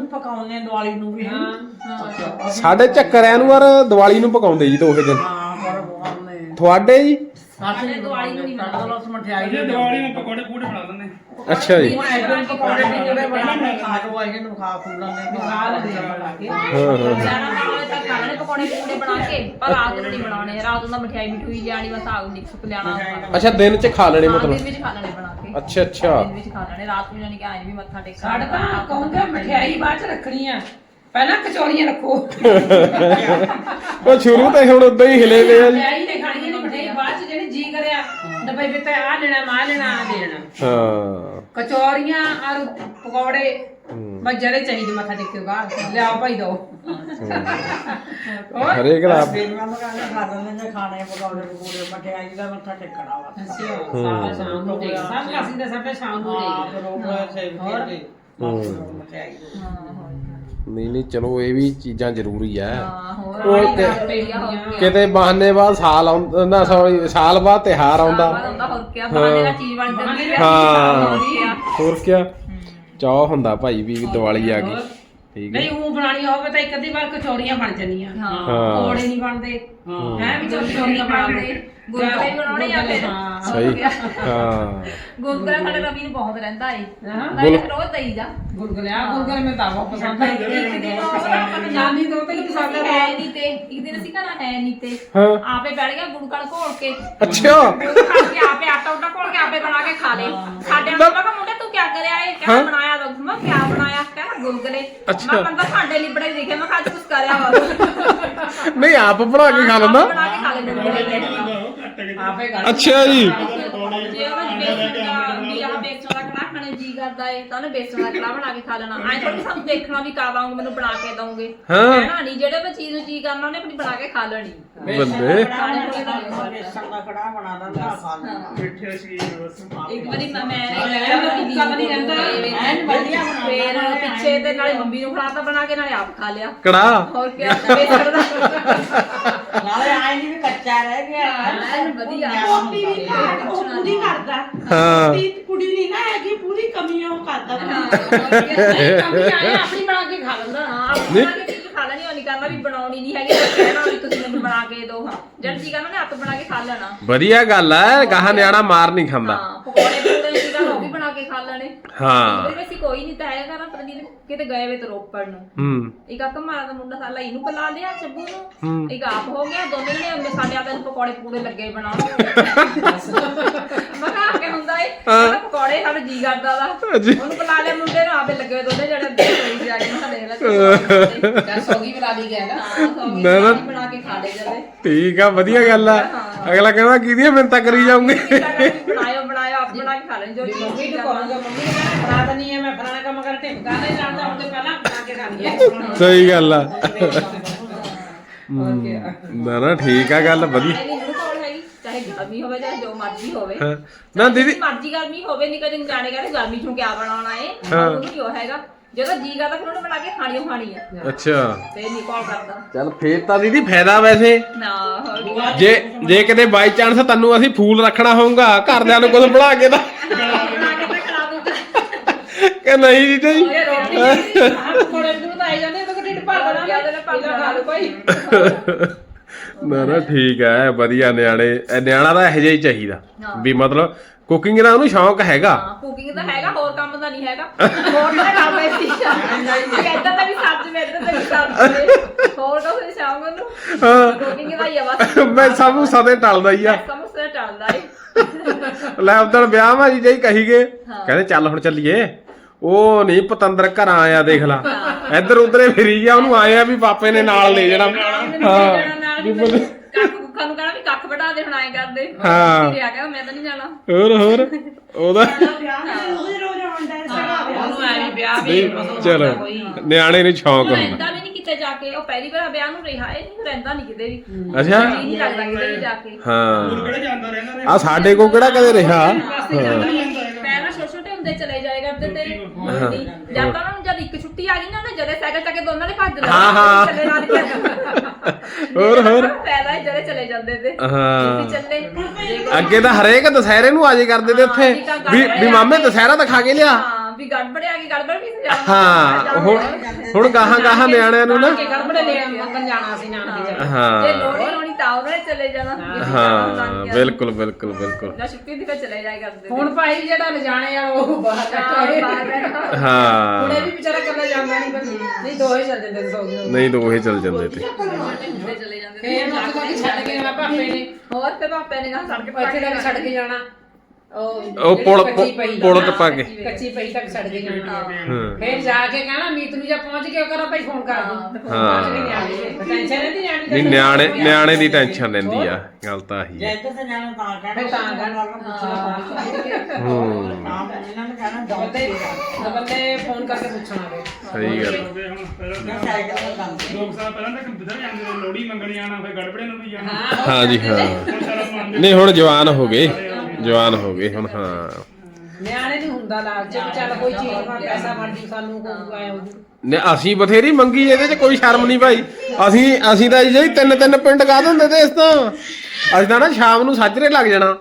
ਪਕਾਉਂਦੇ ਦਿਵਾਲੀ ਨੂੰ ਵੀ ਹਾਂ ਸਾਡੇ ਚੱਕਰਿਆਂ ਨੂੰ ਯਾਰ ਦੀਵਾਲੀ ਨੂੰ ਪਕਾਉਂਦੇ ਜੀ ਦੋਹੇ ਦਿਨ। ਪਰ ਤੁਹਾਡੇ ਜੀ? ਸਾਡੇ ਦੀਵਾਲੀ ਨੂੰ ਨਹੀਂ ਸਾਡਾ ਮਨਾਉਂਦੇ ਤਾਂ ਬਸ ਮਠਿਆਈ ਇਹ ਦੀਵਾਲੀ ਨੂੰ ਪਕੌੜੇ ਪੂੜੇ ਬਣਾ ਦਿੰਦੇ। ਅੱਛਾ ਜੀ। ਉਹ ਐਵੇਂ ਪਕੌੜੇ ਪਕੌੜੇ ਬਣਾ ਕੇ ਖਾ ਜੋ ਆਏ ਨੂੰ ਖਾ ਫੂਲਾਂ ਨੇ ਖਾ ਲੈਂਦੇ ਆ ਬਣਾ ਕੇ। ਹਾਂ ਹਾਂ। ਜਾਣਾ ਮੈਂ ਤਾਂ ਖਾਣੇ ਪਕੌੜੇ ਪਕੌੜੇ ਬਣਾ ਕੇ ਪਰ ਰਾਤ ਨੂੰ ਨਹੀਂ ਬਣਾਉਣੇ। ਰਾਤ ਨੂੰ ਤਾਂ ਮਠਿਆਈ ਮਿਠੂਈ ਲਿਆਣੀ ਬਸ ਆਗ ਮਿਕਸ ਲਿਆਣਾ ਅੱਛਾ ਦਿਨ ਚ ਖਾ ਲੈਣੇ ਮਤਲਬ। ਦਿਨ ਵਿੱਚ ਖਾ ਲੈਣੇ ਬਣਾ ਅੱਛਾ ਅੱਛਾ। ਦਿਨ ਵਿੱਚ ਖਾ ਲੈਣੇ ਰਾਤ ਨੂੰ ਜਾਨੀ ਕਿ ਆਏ ਵੀ ਮੱਥਾ ਟੇਕਣਾ ਸਾਡਾ ਤਾਂ ਕਹੂੰਗਾ ਮਠਿਆਈ ਬਾਅਦ ਚ ਰੱਖਣੀ ਆ। ਪਹਿਲਾਂ ਕਚੌਰੀਆਂ ਰੱਖੋ। ਉਹ ਸ਼ੁਰੂ ਤੋਂ ਹੁਣ ਉਦਾਂ ਹੀ ਹਿਲੇ ਵੇ ਆ। ਜੀ ਮਠਿਆਈ ਨੇ ਖਾਣੀ ਨਹੀਂ ਮਠਿਆਈ ਬਾਅਦ ਚ ਜਿਹੜੀ ਜੀ ਕਰਿਆ ਡੱਬੇ ਵਿੱਚ ਆ ਲੈਣਾ ਮਾ ਲੈਣਾ ਆ ਲੈਣਾ ਹਾਂ। ਕਚੌਰੀਆਂ ਔਰ ਪਕੌੜੇ। ਜਿਹੜੇ ਚਾਹੀਦੇ ਮੱਥਾ ਟੇਕਿਓ ਬਾਹਰ। ਲਿਆਓ ਭਾਈ ਦੋ। ਹਰੇਕ ਦਾ ਬੇਲੀਆਂ ਮਕਾਨੇ ਖਾ ਲੈਂਦੇ ਨੇ ਖਾਣੇ ਪਕੌੜੇ ਪਕੌੜੇ ਮਠਿਆਈ ਦਾ ਮੱਥਾ ਟੇਕਣਾ ਵਾ। ਸਾਰਾ ਸ਼ਾਮ ਨੂੰ ਟੇਕ ਸਭ ਕਾਸੀ ਦਾ ਸਾਡੇ ਸ਼ਾਮ ਨੂੰ ਹਾਂ ਟੇਕ। ਉਹ ਸੇਵ ਕੇ ਮਠਿਆਈ ਨਹੀਂ ਨਹੀਂ ਚਲੋ ਇਹ ਵੀ ਚੀਜ਼ਾਂ ਜ਼ਰੂਰੀ ਆ। ਹਾਂ ਹੋਰ? ਉਹ ਹੋ ਕਿਤੇ ਬਹਾਨੇ ਬਾਅਦ ਸਾਲ ਆਉਂਦਾ ਨਾ sorry, ਸਾਲ ਬਾਅਦ ਤਿਹਾਰ ਆਉਂਦਾ। ਹੋਰ ਕੀ ਬਹਾਨੇ ਨਾਲ ਚੀਜ਼ ਬਣ ਜਾਂਦੀ ਹੈ ਹਾਂ। ਹੋਰ ਕੀ ਆ। ਹੋਰ ਕੀ ਚਾਹ ਹੁੰਦਾ ਭਾਈ ਵੀ ਦੀਵਾਲੀ ਆ ਗਈ। ਠੀਕ ਹੈ। ਨਹੀਂ ਉਹ ਬਣਾਣੀ ਹੋਵੇ ਤਾਂ ਇੱਕ ਅੱਧੀ ਵਾਰ ਕਚੌਰੀਆਂ ਬਣ ਜਾਂਦੀਆਂ। ਹਾਂ। ਹਾਂ। ਪਕੌੜੇ ਨਹੀਂ ਬਣਦੇ। ਹੈ। ਵੀ ਕਚੌਰੀਆਂ ਬਣਾਉਂਦੇ ਗੁਰਗੁਰੇ ਬਣਾਉਣੇ ਆ ਫਿਰ। ਹਾਂ। ਸਹੀ। ਹਾਂ। ਗੁਰਗੁਰਾ ਸਾਡੇ ਰਵੀ ਨੂੰ ਬਹੁਤ ਰਹਿੰਦਾ ਏ। ਹਾਂ। ਮੈਂ ਕਿਹਾ ਰੋਜ਼ ਦਈ ਜਾ। ਗੁਰਗੁਲਿਆ ਗੁਰਗੁਲੇ ਮੈਂ ਤਾਂ ਬਹੁਤ ਪਸੰਦ ਹੈ। ਇੱਕ ਦਿਨ ਉਹ ਆਪਾਂ ਨੂੰ ਨਾਨੀ ਦੋ ਤੇ ਇੱਕ ਪਸੰਦ ਹੈ ਹੈ ਨਹੀਂ ਤੇ ਇੱਕ ਦਿਨ ਅਸੀਂ ਘਰ ਹੈ ਨਹੀਂ ਤੇ। ਹਾਂ। ਆਪੇ ਬੈਠ ਗਿਆ ਗੁਰੂ ਕਣ ਘੋਲ ਕੇ। ਅੱਛਾ। ਕੇ ਆਪੇ ਆਟਾ ਉਟਾ ਘੋਲ ਕੇ ਆਪੇ ਬਣਾ ਕੇ ਖਾ ਲੇ। ਸਾਡੇ ਨਾਲ ਮੈਂ ਕਿਹਾ ਮੁੰਡੇ ਤੂੰ ਕੀ ਕਰਿਆ ਇਹ ਕਹਿੰਦਾ ਬਣਾਇਆ ਤਾਂ ਮੈਂ ਕਿਹਾ ਬਣਾਇਆ? ਕਹਿੰਦਾ ਗੁਲਗੁਲੇ ਅੱਛਾ। ਮੈਂ ਕਹਿੰਦਾ ਸਾਡੇ ਲਈ ਬੜੇ ਦੇਖੇ। ਮੈਂ ਕਿਹਾ ਅੱਜ ਕੁਝ ਕਰਿਆ ਵਾ। ਨਹੀਂ ਆਪ ਬਣਾ ਕੇ ਖਾ ਲੈਂਦਾ। ਬਣਾ ਕੇ ਖਾ ਲੈ ਗੁਲਗੁਲੇ ਅੱਛਾ ਜੀ। ਜੇ ਉਹਨੇ ਬੇਸਣ ਦਾ ਵੀ ਆਹ ਬੇਸਣ ਦਾ ਕੜਾਹ ਖਾਣੇ ਨੂੰ ਜੀ ਕਰਦਾ ਏ ਤਾਂ ਉਹਨੇ ਬੇਸਣ ਦਾ ਕੜਾਹ ਬਣਾ ਕੇ ਖਾ ਲੈਣਾ। ਐਂ ਥੋੜੀ ਸਾਨੂੰ ਦੇਖਣਾ ਵੀ ਕਾਵਾਂਗੇ ਮੈਨੂੰ ਬਣਾ ਕੇ ਦਊਂਗੇ। ਹਾਂ। ਕਹਿਣਾ ਨਹੀਂ ਜਿਹੜੇ ਮੈਂ ਚੀਜ਼ ਨੂੰ ਜੀ ਕਰਨਾ ਉਹਨੇ ਆਪਣੀ ਬਣਾ ਕੇ ਖਾ ਲੈਣੀ। ਬੰਦੇ ਬੇਸਣ ਦਾ ਕੜਾਹ ਬਣਾ ਦਿੰਦਾ ਖਾ ਲੈਂਦਾ ਮਿੱਠੇ ਸੀ ਬਸ ਇੱਕ ਵਾਰੀ ਮੈਂ ਮੈਂ ਕਦ ਨਹੀਂ ਰਹਿੰਦਾ ਐਨ ਵਧੀਆ ਫੇਰ ਪਿੱਛੇ ਤੇ ਨਾਲੇ ਮੰਮੀ ਨੂੰ ਖਿਲਾਤਾ ਬਣਾ ਕੇ ਨਾਲੇ ਆਪ ਖਾ ਲਿਆ। ਕੜਾ ਹੋਰ ਕੀ ਬੇਸਣ ਦਾ। ਨਾਲੇ ਆਏ ਨਹੀਂ ਵੀ ਕੱਚਾ ਰਹਿ ਗਿਆ। ਐਨ ਵਧੀਆ। ਕੋਪੀ ਵੀ ਘਾਟ ਉਹ ਪੂਰੀ ਕਰਦਾ। ਹਾਂ। ਕੁੜੀ ਕੁੜੀ ਨਹੀਂ ਨਾ ਹੈਗੀ ਪੂਰੀ ਕਮੀ ਉਹ ਕਰਦਾ। ਕਮੀ ਆਏ ਆਪਣੀ ਬਣਾ ਕੇ ਖਾ ਲੈਂਦਾ। ਹਾਂ ਆਪ ਬਣਾ ਕੇ ਚੀਜ਼ ਖਾ ਲੈਣੀ ਉਹ ਨਹੀਂ ਕਰਨਾ ਵੀ ਬਣਾਉਣੀ ਨਹੀਂ ਹੈਗੀ ਤੇ ਕਹਿਣਾ ਵੀ ਤੁਸੀਂ ਮੈਨੂੰ ਬਣਾ ਕੇ ਦਿਓ ਹਾਂ। ਜਦ ਜੀ ਕਰਨਾ ਨੇ ਆਪ ਬਣਾ ਕੇ ਖਾ ਲੈਣਾ। ਵਧੀਆ ਗੱਲ ਹੈ। ਗਾਹਾਂ ਨਿਆਣਾ ਮਾਰ ਨਹੀਂ ਖਾਂਦਾ। ਹਾਂ ਪਕੌੜੇ ਪਕੌੜੇ ਦੀ ਗੱਲ ਉਹ ਵੀ ਬਣਾ ਕੇ ਖਾ ਲੈਣੇ। ਹਾਂ। ਉਹਦੇ ਵਿੱਚ ਕੋਈ ਨਹੀਂ ਤਾਂ ਨਾ ਪਤਾ ਨਹੀਂ ਕਿਤੇ ਗਏ ਵੇ ਤੇ ਰੋਪੜ ਨੂੰ। ਹੂੰ। ਇੱਕ ਆ ਮਾਰਾ ਦਾ ਮੁੰਡਾ ਸਾਲਾ ਇਹਨੂੰ ਪਿਲਾ ਲਿਆ ਨੂੰ। ਹੂੰ। ਇੱਕ ਆਪ ਹੋ ਗਿਆ ਦੋਨੇ ਨੇ ਅੰਮੇ ਸਾਡੇ ਆਪੇ ਨੂੰ ਪਕੌੜੇ ਪੂੜੇ ਲੱਗੇ ਬਣਾਉਣ। ਮੈਂ ਕਿਹਾ ਆ ਕੇ ਹੁੰਦਾ ਏ। ਕਹਿੰਦਾ ਪਕੌੜੇ ਸਾਡੇ ਜੀ ਕਰਦਾ ਦਾ ਜੀ। ਉਹਨੂੰ ਪਿਲਾ ਲਿਆ ਮੁੰਡੇ ਨੂੰ ਆਪੇ ਲੱਗੇ ਦੋਨੇ ਜਿਹੜੇ ਜਾ ਸੋਗੀ ਬਣਾ ਲਈ ਗਿਆ ਨਾ ਨਾ, ਨਾ। ਬਣਾ ਕੇ ਖਾ ਲੈ ਜਦੇ ਠੀਕ ਆ ਵਧੀਆ ਗੱਲ ਆ। ਅਗਲਾ ਕਹਿੰਦਾ ਕਿਹਦੀਆਂ ਮਿੰਤਾਂ ਕਰੀ ਜਾਉਂਗੇ ਬਣਾਇਓ ਬਣਾਇਓ ਬਸ ਬਣਾ ਕੇ ਖਾ ਲੈਣੀ ਜੋ ਵੀ ਚੀਜ਼ ਮੰਮੀ ਨੂੰ ਕਰਨਾ। ਕਹੂੰਗਾ ਮੰਮੀ ਨੇ ਕਹਿਣਾ ਫੜਾ ਦਨੀ ਹੈ ਮੈਂ ਫਲਾਣਾ ਕੰਮ ਕਰ ਢਿਮਕਾ ਨਹੀਂ ਜਾਣਦਾ ਉਹਦੇ ਪਹਿਲਾਂ ਬਣਾ ਕੇ ਖਾਣੀ ਹੈ ਸਹੀ ਗੱਲ ਆ। ਨਾ ਨਾ ਠੀਕ ਆ ਗੱਲ ਵਧੀਆ। ਇਹ ਨਹੀਂ ਕੋਲ ਹੈਗੀ ਚਾਹੇ ਗਰਮੀ ਹੋਵੇ ਚਾਹੇ ਜੋ ਮਰਜ਼ੀ ਹੋਵੇ। ਹਾਂ। ਨਾ ਦੀਦੀ ਮਰਜ਼ੀ ਗਰਮੀ ਹੋਵੇ ਨਿਕਲ ਜਿੰਨ ਜਾਣੇ ਕਹਿੰਦੇ ਗਰਮੀ ਚੋਂ ਕਿਆ ਬਣਾਉਣਾ ਏ? ਹਾਂ। ਉਹਨੂੰ ਕਿਉਂ ਹੈਗਾ? ਜਦੋਂ ਜੀ ਕਰਦਾ ਫਿਰ ਉਹਨੇ ਬਣਾ ਕੇ ਖਾਣੀ ਓ ਖਾਣੀ ਆ ਅੱਛਾ। ਤੇ ਨਹੀਂ ਕਾਲ ਕਰਦਾ। ਚੱਲ ਫੇਰ ਤਾਂ ਦੀਦੀ ਫਾਇਦਾ ਵੈਸੇ। ਨਾ ਹੋਰ ਕੀ। ਜੇ ਜੇ ਕਿਤੇ ਬਾਈ ਚਾਂਸ ਤੈਨੂੰ ਅਸੀਂ ਫੂਲ ਰੱਖਣਾ ਹੋਊਗਾ ਘਰਦਿਆਂ ਨੂੰ ਕੁਝ ਬਣਾ ਕੇ ਦਾ। ਬਣਾ ਕੇ ਤਾਂ ਖਿਲਾ ਦੂੰਗਾ ਕਿ ਨਹੀਂ ਜੀਜਾ ਜੀ ਇਹ ਰੋਟੀ ਆਹ ਕੋੜੇ ਨੂੰ ਤਾਂ ਆਈ ਜਾਂਦੇ ਤਾਂ ਢਿੱਡ ਭਰ ਦੇਣਾ ਭਰ ਪੀਲਾ ਖਾ ਲਓ ਭਾਈ ਨਾ ਨਾ ਠੀਕ ਹੈ ਵਧੀਆ ਨਿਆਣੇ। ਇਹ ਨਿਆਣਾ ਤਾਂ ਇਹੋ ਜਿਹਾ ਹੀ ਚਾਹੀਦਾ। ਵੀ ਮਤਲਬ ਕੁਕਿੰਗ ਦਾ ਉਹਨੂੰ ਸ਼ੌਂਕ ਹੈਗਾ। ਹਾਂ ਕੁਕਿੰਗ ਤਾਂ ਹੈਗਾ ਹੋਰ ਕੰਮ ਤਾਂ ਨਹੀਂ ਹੈਗਾ। ਹੋਰ ਤਾਂ ਕੰਮ ਹੈ ਸੀ ਕਹਿੰਦਾ ਤਾਂ ਵੀ ਸੱਚ ਮੈਂ ਤਾਂ ਵੀ ਸੱਚ ਹੋਰ ਤਾਂ ਕੋਈ ਸ਼ਾਮ ਨੂੰ ਹਾਂ। ਕੁਕਿੰਗ ਦਾ ਹੀ ਆ ਬਸ। ਮੈਂ ਸਭ ਨੂੰ ਸਦੇ ਟਲਦਾ ਹੀ ਆ। ਸਮਝ ਤੇ ਟਲਦਾ ਏ ਲੈ ਉਦੋਂ ਵਿਆਹ ਮਾ ਜੀ ਜਾਈ ਕਹੀ ਗਏ। ਹਾਂ। ਕਹਿੰਦੇ ਚੱਲ ਹੁਣ ਚੱਲੀਏ। ਉਹ ਨਹੀਂ ਪਤੰਦਰ ਘਰਾਂ ਆਇਆ ਦੇਖ ਲਾ। ਇੱਧਰ ਉਧਰੇ ਫਿਰੀ ਗਿਆ ਉਹਨੂੰ ਆਇਆ ਵੀ ਪਾਪੇ ਨੇ ਨਾਲ ਲੈ ਜਾਣਾ। ਹਾਂ। ਨੂੰ ਕਹਿਣਾ ਵੀ ਕੱਖ ਵਢਾ ਦੇ ਹੁਣ ਆਏ ਕਰਦੇ। ਹਾਂ। ਆ ਕਹਿੰਦਾ ਮੈਂ ਤਾਂ ਨਹੀਂ ਜਾਣਾ। ਹੋਰ ਹੋਰ? ਉਹਦਾ ਵਿਆਹ ਦੇ ਰੋਜ਼ ਰੋਜ਼ ਆਉਂਦਾ ਹੈ ਸਾਰਾ ਵਿਆਹ ਉਹਨੂੰ ਐ ਵੀ ਵਿਆਹ ਵੀ ਨਹੀਂ, ਚਲੋ ਨਿਆਣੇ ਨੂੰ ਸ਼ੌਂਕ ਉਹ ਹੁੰਦਾ। ਰਹਿੰਦਾ ਵੀ ਨਹੀਂ ਕਿਤੇ ਜਾ ਕੇ ਉਹ ਪਹਿਲੀ ਵਾਰ ਵਿਆਹ ਨੂੰ ਰਿਹਾ ਇਹ ਨਹੀਂ ਰਹਿੰਦਾ ਨਹੀਂ ਕਿਤੇ ਵੀ। ਅੱਛਾ। ਜੀ ਨਹੀਂ ਲੱਗਦਾ ਕਿਤੇ ਵੀ ਜਾ ਕੇ। ਹਾਂ। ਕਿਹੜੇ ਜਾਂਦਾ ਰਹਿੰਦਾ ਆ ਸਾਡੇ ਕੋ ਕਿਹੜਾ ਕਦੇ ਰਿਹਾ? ਹਾਂ। ਪਹਿਲਾਂ ਛੋਟੇ ਛੋਟੇ ਹੁੰਦੇ ਚਲੇ ਜਾਏ ਕਰਦੇ ਤੇ ਜਦ ਤਾਂ ਉਹਨਾਂ ਨੂੰ ਜਦ ਇੱਕ ਛੁੱਟੀ ਆ ਗਈ ਨਾ ਉਹਨੇ ਜਦੇ ਸਾਈਕਲ ਚੱਕ ਕੇ ਦੋਨਾਂ ਨੇ ਭੱਜ ਲੈਣਾ ਹਾਂ, ਹਾਂ। ਚੱਲੇ ਨਾਲ ਹੀ ਹੋਰ, ਹੋਰ। ਪਹਿਲਾਂ ਹੀ ਜਦੇ ਚਲੇ ਜਾਂਦੇ ਤੇ ਹਾਂ। ਚੱਲੇ। ਅੱਗੇ ਤਾਂ ਹਰੇਕ ਦੁਸਹਿਰੇ ਨੂੰ ਆਜੇ ਕਰਦੇ ਤੇ ਉੱਥੇ ਵੀ ਵੀ ਮਾਮੇ ਦੁਸਹਿਰਾ ਤਾਂ ਖਾ ਕੇ ਲਿਆ। ਗੜਬੜ ਆ ਗਈ ਗੜਬੜ ਵੀ ਜਾਣਾ ਹਾਂ ਹੁਣ ਹੁਣ ਗਾਹਾਂ ਗਾਹਾਂ ਨਿਆਣਿਆਂ ਨੂੰ ਨਾ ਕਿ ਗੜਬੜੇ ਲੈ ਮੰਗਣ ਜਾਣਾ ਸੀ ਨਾਨਕੇ ਜਾਣਾ ਜੇ ਹਾਂ। ਲੋੜੀ ਹੋਣੀ ਤਾਂ ਉਹਨੇ ਚਲੇ ਜਾਣਾ। ਹਾਂ। ਬਿਲਕੁਲ ਬਿਲਕੁਲ ਬਿਲਕੁਲ। ਨਾ ਛੁੱਟੀ ਦੀ ਫਿਰ ਚਲੇ ਜਾਏ ਕਰਦੇ ਹੁਣ ਭਾਈ ਜਿਹੜਾ ਲਿਜਾਣੇ ਆ ਉਹ ਬਾਹਰ ਹਾਂ, ਬੈਠਾ ਹੈ। ਹੁਣ ਇਹ ਵੀ ਵਿਚਾਰਾ ਕੱਲਾ ਜਾਂਦਾ ਨਹੀਂ ਨਹੀਂ ਦੋਹੇ ਚੱਲ ਜਾਂਦੇ ਨੇ ਸੌ ਨਹੀਂ ਦੋਹੇ ਚੱਲ ਜਾਂਦੇ ਤੇ ਚਲੇ ਜਾਂਦੇ ਤੇ। ਫੇਰ ਮੱਕ ਛੱਡ ਕੇ ਭਾਪੇ ਨੇ ਹੋਰ ਤੇ ਪਾਪੇ ਨੇ ਕਹਾ ਸੜਕ ਪਾ ਇੱਥੇ ਤੱਕ ਛੱਡ ਕੇ ਜਾਣਾ। ਉਹ ਉਹ ਪੁਲ ਪੁਲ ਟੱਪਾ ਕੇ ਕੱਚੀ ਪਈ ਤੱਕ ਛੱਡ ਕੇ ਜਾਣਾ। ਹਾਂ। ਫੇਰ ਜਾ ਕੇ ਕਹਿਣਾ ਮੀਤ ਨੂੰ ਜਾਂ ਪਹੁੰਚ ਕੇ ਉਹ ਕਰਾਂ ਭਾਈ ਫੋਨ ਕਰ ਦੂੰ ਹਾਂ। ਟੈਨਸ਼ਨ ਨਹੀਂ ਜਾਣੀ ਨਹੀਂ ਨਿਆਣੇ ਨਿਆਣੇ ਦੀ ਟੈਨਸ਼ਨ ਲੈਂਦੀ ਆ। ਗੱਲ ਤਾਂ ਆਹੀ ਹੈ ਜੈਤ ਤੇ ਜਾਣਾ ਤਾਂ ਕਹਿਣਾ ਤਾਂ ਕਹਿਣਾ। ਹੂੰ। ਹਾਂ। ਇਹਨਾਂ ਨੇ ਕਹਿਣਾ ਦੋ ਬੰਦੇ ਬੰਦੇ ਫੋਨ ਕਰਕੇ ਪੁੱਛਣਾ ਵੇ ਸਹੀ ਗੱਲ ਹੁਣ ਪਹਿਲਾਂ ਸਾਈਕਲ ਤੇ ਕੰਮ ਦੋ ਸਾਲ ਪਹਿਲਾਂ ਤਾਂ ਕੰਪਿਊਟਰ ਜਾਂਦੇ ਲੋੜੀ ਮੰਗਣ ਜਾਣਾ ਫਿਰ ਗੜਬੜੇ ਨੂੰ ਵੀ ਜਾਣਾ। ਹਾਂ ਜੀ ਹਾਂ। ਨਹੀਂ ਹੁਣ ਜਵਾਨ ਹੋ ਗਏ। ਜਵਾਨ ਹੋ ਗਏ ਹੁਣ ਹਾਂ। ਨਿਆਣੇ ਨੂੰ ਹੁੰਦਾ ਲਾਲਚ ਵੀ ਚੱਲ ਕੋਈ ਚੀਜ਼ ਮਾ ਪੈਸਾ ਜੂ ਸਾਨੂੰ ਕੋਈ ਆਇਆ ਹੋ ਜੂ। ਨੇ ਅਸੀਂ ਬਥੇਰੀ ਮੰਗੀ ਇਹਦੇ 'ਚ ਕੋਈ ਸ਼ਰਮ ਨਹੀਂ ਭਾਈ। ਅਸੀਂ ਅਸੀਂ ਤਾਂ ਜੀ ਤਿੰਨ ਤਿੰਨ ਪਿੰਡ ਗਾ ਦਿੰਦੇ ਤੇ ਇਸ ਤਾਂ। ਅਸੀਂ ਤਾਂ ਨਾ ਸ਼ਾਮ ਨੂੰ ਸਾਜਰੇ ਲੱਗ ਜਾਣਾ।